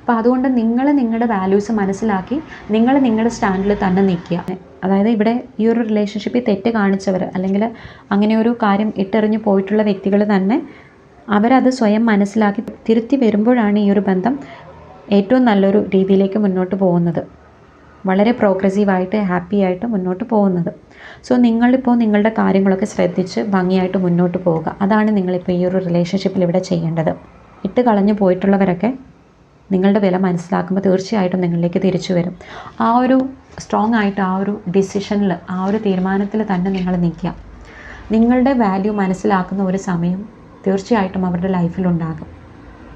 അപ്പോൾ അതുകൊണ്ട് നിങ്ങൾ നിങ്ങളുടെ വാല്യൂസ് മനസ്സിലാക്കി നിങ്ങൾ നിങ്ങളുടെ സ്റ്റാൻഡിൽ തന്നെ നിൽക്കുക. അതായത് ഇവിടെ ഈ ഒരു റിലേഷൻഷിപ്പിൽ തെറ്റ് കാണിച്ചവർ അല്ലെങ്കിൽ അങ്ങനെ ഒരു കാര്യം ഇട്ടെറിഞ്ഞ് പോയിട്ടുള്ള വ്യക്തികൾ തന്നെ അവരത് സ്വയം മനസ്സിലാക്കി തിരുത്തി വരുമ്പോഴാണ് ഈ ഒരു ബന്ധം ഏറ്റവും നല്ലൊരു രീതിയിലേക്ക് മുന്നോട്ട് പോകുന്നത്. വളരെ പ്രോഗ്രസീവായിട്ട് ഹാപ്പി ആയിട്ട് മുന്നോട്ട് പോകുന്നത്. സോ നിങ്ങളിപ്പോൾ നിങ്ങളുടെ കാര്യങ്ങളൊക്കെ ശ്രദ്ധിച്ച് ഭംഗിയായിട്ട് മുന്നോട്ട് പോവുക. അതാണ് നിങ്ങളിപ്പോൾ ഈ ഒരു റിലേഷൻഷിപ്പിൽ ഇവിടെ ചെയ്യേണ്ടത്. ഇട്ട് കളഞ്ഞു പോയിട്ടുള്ളവരൊക്കെ നിങ്ങളുടെ വില മനസ്സിലാക്കുമ്പോൾ തീർച്ചയായിട്ടും നിങ്ങളിലേക്ക് തിരിച്ചു വരും. ആ ഒരു സ്ട്രോങ് ആയിട്ട് ആ ഒരു ഡിസിഷനിൽ ആ ഒരു തീരുമാനത്തിൽ തന്നെ നിങ്ങൾ നിൽക്കുക. നിങ്ങളുടെ വാല്യൂ മനസ്സിലാക്കുന്ന ഒരു സമയം തീർച്ചയായിട്ടും അവരുടെ ലൈഫിലുണ്ടാകും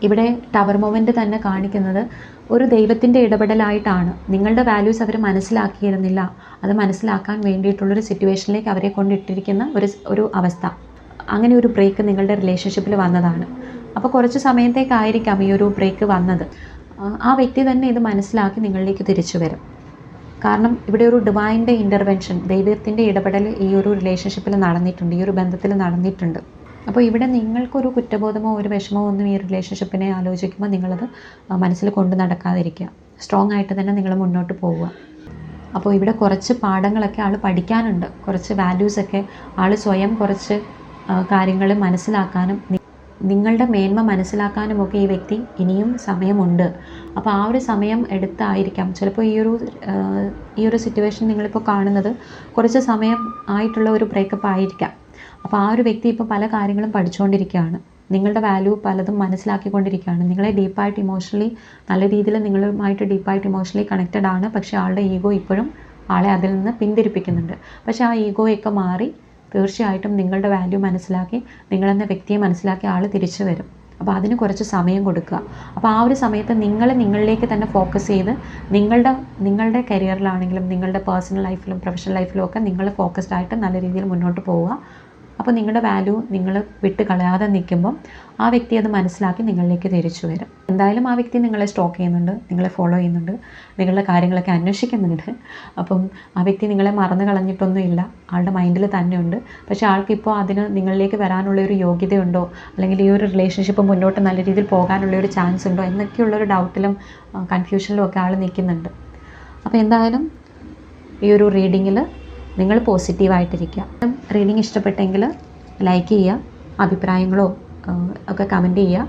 ഇവിടെ ടവർ മൊമെന്റ് തന്നെ കാണിക്കുന്നത് ഒരു ദൈവത്തിന്റെ ഇടപെടലായിട്ടാണ്. നിങ്ങളുടെ വാല്യൂസ് അവർ മനസ്സിലാക്കിയിരുന്നില്ല. അത് മനസ്സിലാക്കാൻ വേണ്ടിയിട്ടുള്ളൊരു സിറ്റുവേഷനിലേക്ക് അവരെ കൊണ്ടിട്ടിരിക്കുന്ന ഒരു ഒരു അവസ്ഥ. അങ്ങനെ ഒരു ബ്രേക്ക് നിങ്ങളുടെ റിലേഷൻഷിപ്പിൽ വന്നതാണ്. അപ്പോൾ കുറച്ച് സമയത്തേക്കായിരിക്കാം ഈ ഒരു ബ്രേക്ക് വന്നത്. ആ- വ്യക്തി തന്നെ ഇത് മനസ്സിലാക്കി നിങ്ങളിലേക്ക് തിരിച്ചു വരും. കാരണം ഇവിടെ ഒരു ഡിവൈന്റെ ഇന്റർവെൻഷൻ ദൈവത്തിന്റെ ഇടപെടൽ ഈ ഒരു റിലേഷൻഷിപ്പിൽ നടന്നിട്ടുണ്ട് ഈ ഒരു ബന്ധത്തിൽ നടന്നിട്ടുണ്ട്. അപ്പോൾ ഇവിടെ നിങ്ങൾക്കൊരു കുറ്റബോധമോ ഒരു വിഷമമോ ഒന്നും ഈ റിലേഷൻഷിപ്പിനെ ആലോചിക്കുമ്പോൾ നിങ്ങളത് മനസ്സിൽ കൊണ്ട് നടക്കാതിരിക്കുക. സ്ട്രോങ് ആയിട്ട് തന്നെ നിങ്ങൾ മുന്നോട്ട് പോവുക. അപ്പോൾ ഇവിടെ കുറച്ച് പാഠങ്ങളൊക്കെ ആൾ പഠിക്കാനുണ്ട്. കുറച്ച് വാല്യൂസൊക്കെ ആൾ സ്വയം കുറച്ച് കാര്യങ്ങൾ മനസ്സിലാക്കാനും നിങ്ങളുടെ മേന്മ മനസ്സിലാക്കാനുമൊക്കെ ഈ വ്യക്തി ഇനിയും സമയമുണ്ട്. അപ്പോൾ ആ ഒരു സമയം എടുത്തായിരിക്കാം. ചിലപ്പോൾ ഈ ഒരു ഈ ഒരു സിറ്റുവേഷൻ നിങ്ങളിപ്പോൾ കാണുന്നത് കുറച്ച് സമയം ആയിട്ടുള്ള ഒരു ബ്രേക്കപ്പ് ആയിരിക്കാം. അപ്പോൾ ആ ഒരു വ്യക്തി ഇപ്പോൾ പല കാര്യങ്ങളും പഠിച്ചുകൊണ്ടിരിക്കുകയാണ് നിങ്ങളുടെ വാല്യൂ പലതും മനസ്സിലാക്കിക്കൊണ്ടിരിക്കുകയാണ്. നിങ്ങളെ ഡീപ്പായിട്ട് ഇമോഷണലി നല്ല രീതിയിൽ നിങ്ങളുമായിട്ട് ഡീപ്പായിട്ട് ഇമോഷണലി കണക്റ്റഡ് ആണ്. പക്ഷേ ആളുടെ ഈഗോ ഇപ്പോഴും ആളെ അതിൽ നിന്ന് പിന്തിരിപ്പിക്കുന്നുണ്ട്. പക്ഷേ ആ ഈഗോയൊക്കെ മാറി തീർച്ചയായിട്ടും നിങ്ങളുടെ വാല്യൂ മനസ്സിലാക്കി നിങ്ങളെന്ന വ്യക്തിയെ മനസ്സിലാക്കി ആൾ തിരിച്ചു വരും. അപ്പോൾ അതിന് കുറച്ച് സമയം കൊടുക്കുക. അപ്പോൾ ആ ഒരു സമയത്ത് നിങ്ങൾ നിങ്ങളിലേക്ക് തന്നെ ഫോക്കസ് ചെയ്ത് നിങ്ങളുടെ നിങ്ങളുടെ കരിയറിലാണെങ്കിലും നിങ്ങളുടെ പേഴ്സണൽ ലൈഫിലും പ്രൊഫഷണൽ ലൈഫിലും ഒക്കെ നിങ്ങൾ ഫോക്കസ്ഡ് ആയിട്ട് നല്ല രീതിയിൽ മുന്നോട്ട് പോവുക. അപ്പോൾ നിങ്ങളുടെ വാല്യൂ നിങ്ങൾ വിട്ട് കളയാതെ നിൽക്കുമ്പം ആ വ്യക്തി അത് മനസ്സിലാക്കി നിങ്ങളിലേക്ക് തിരിച്ചു വരും. എന്തായാലും ആ വ്യക്തി നിങ്ങളെ സ്റ്റോക്ക് ചെയ്യുന്നുണ്ട് നിങ്ങളെ ഫോളോ ചെയ്യുന്നുണ്ട് നിങ്ങളുടെ കാര്യങ്ങളൊക്കെ അന്വേഷിക്കുന്നുണ്ട്. അപ്പം ആ വ്യക്തി നിങ്ങളെ മറന്നു കളഞ്ഞിട്ടൊന്നുമില്ല ആളുടെ മൈൻഡിൽ തന്നെയുണ്ട് പക്ഷേ ആൾക്കിപ്പോൾ അതിന് നിങ്ങളിലേക്ക് വരാനുള്ള ഒരു യോഗ്യതയുണ്ടോ? അല്ലെങ്കിൽ ഈ ഒരു റിലേഷൻഷിപ്പ് മുന്നോട്ട് നല്ല രീതിയിൽ പോകാനുള്ള ഒരു ചാൻസ് ഉണ്ടോ? എന്നൊക്കെയുള്ളൊരു ഡൗട്ടിലും കൺഫ്യൂഷനിലും ഒക്കെ ആൾ നിൽക്കുന്നുണ്ട്. അപ്പോൾ എന്തായാലും ഈ ഒരു റീഡിങ്ങിൽ നിങ്ങൾ പോസിറ്റീവായിട്ടിരിക്കുക റീഡിങ് ഇഷ്ടപ്പെട്ടെങ്കിൽ ലൈക്ക് ചെയ്യുക. അഭിപ്രായങ്ങളോ ഒക്കെ കമന്റ് ചെയ്യുക.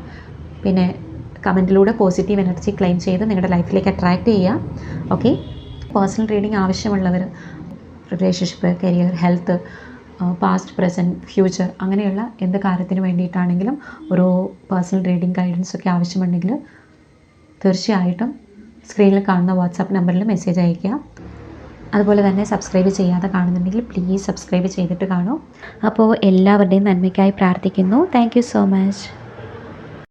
പിന്നെ കമന്റിലൂടെ പോസിറ്റീവ് എനർജി ക്ലെയിം ചെയ്ത് നിങ്ങളുടെ ലൈഫിലേക്ക് അട്രാക്റ്റ് ചെയ്യുക. ഓക്കെ പേഴ്സണൽ റീഡിങ് ആവശ്യമുള്ളവർ relationship career health past present future അങ്ങനെയുള്ള എന്ത് കാര്യത്തിന് വേണ്ടിയിട്ടാണെങ്കിലും ഒരു പേഴ്സണൽ റീഡിങ് ഗൈഡൻസ് ഒക്കെ ആവശ്യമുണ്ടെങ്കിൽ തീർച്ചയായിട്ടും സ്ക്രീനിൽ കാണുന്ന വാട്സാപ്പ് നമ്പറിൽ മെസ്സേജ് അയയ്ക്കുക. അതുപോലെ തന്നെ സബ്സ്ക്രൈബ് ചെയ്യാതെ കാണുന്നുണ്ടെങ്കിൽ പ്ലീസ് സബ്സ്ക്രൈബ് ചെയ്തിട്ട് കാണൂ. അപ്പോൾ എല്ലാവരുടെയും നന്മയ്ക്കായി പ്രാർത്ഥിക്കുന്നു. Thank so much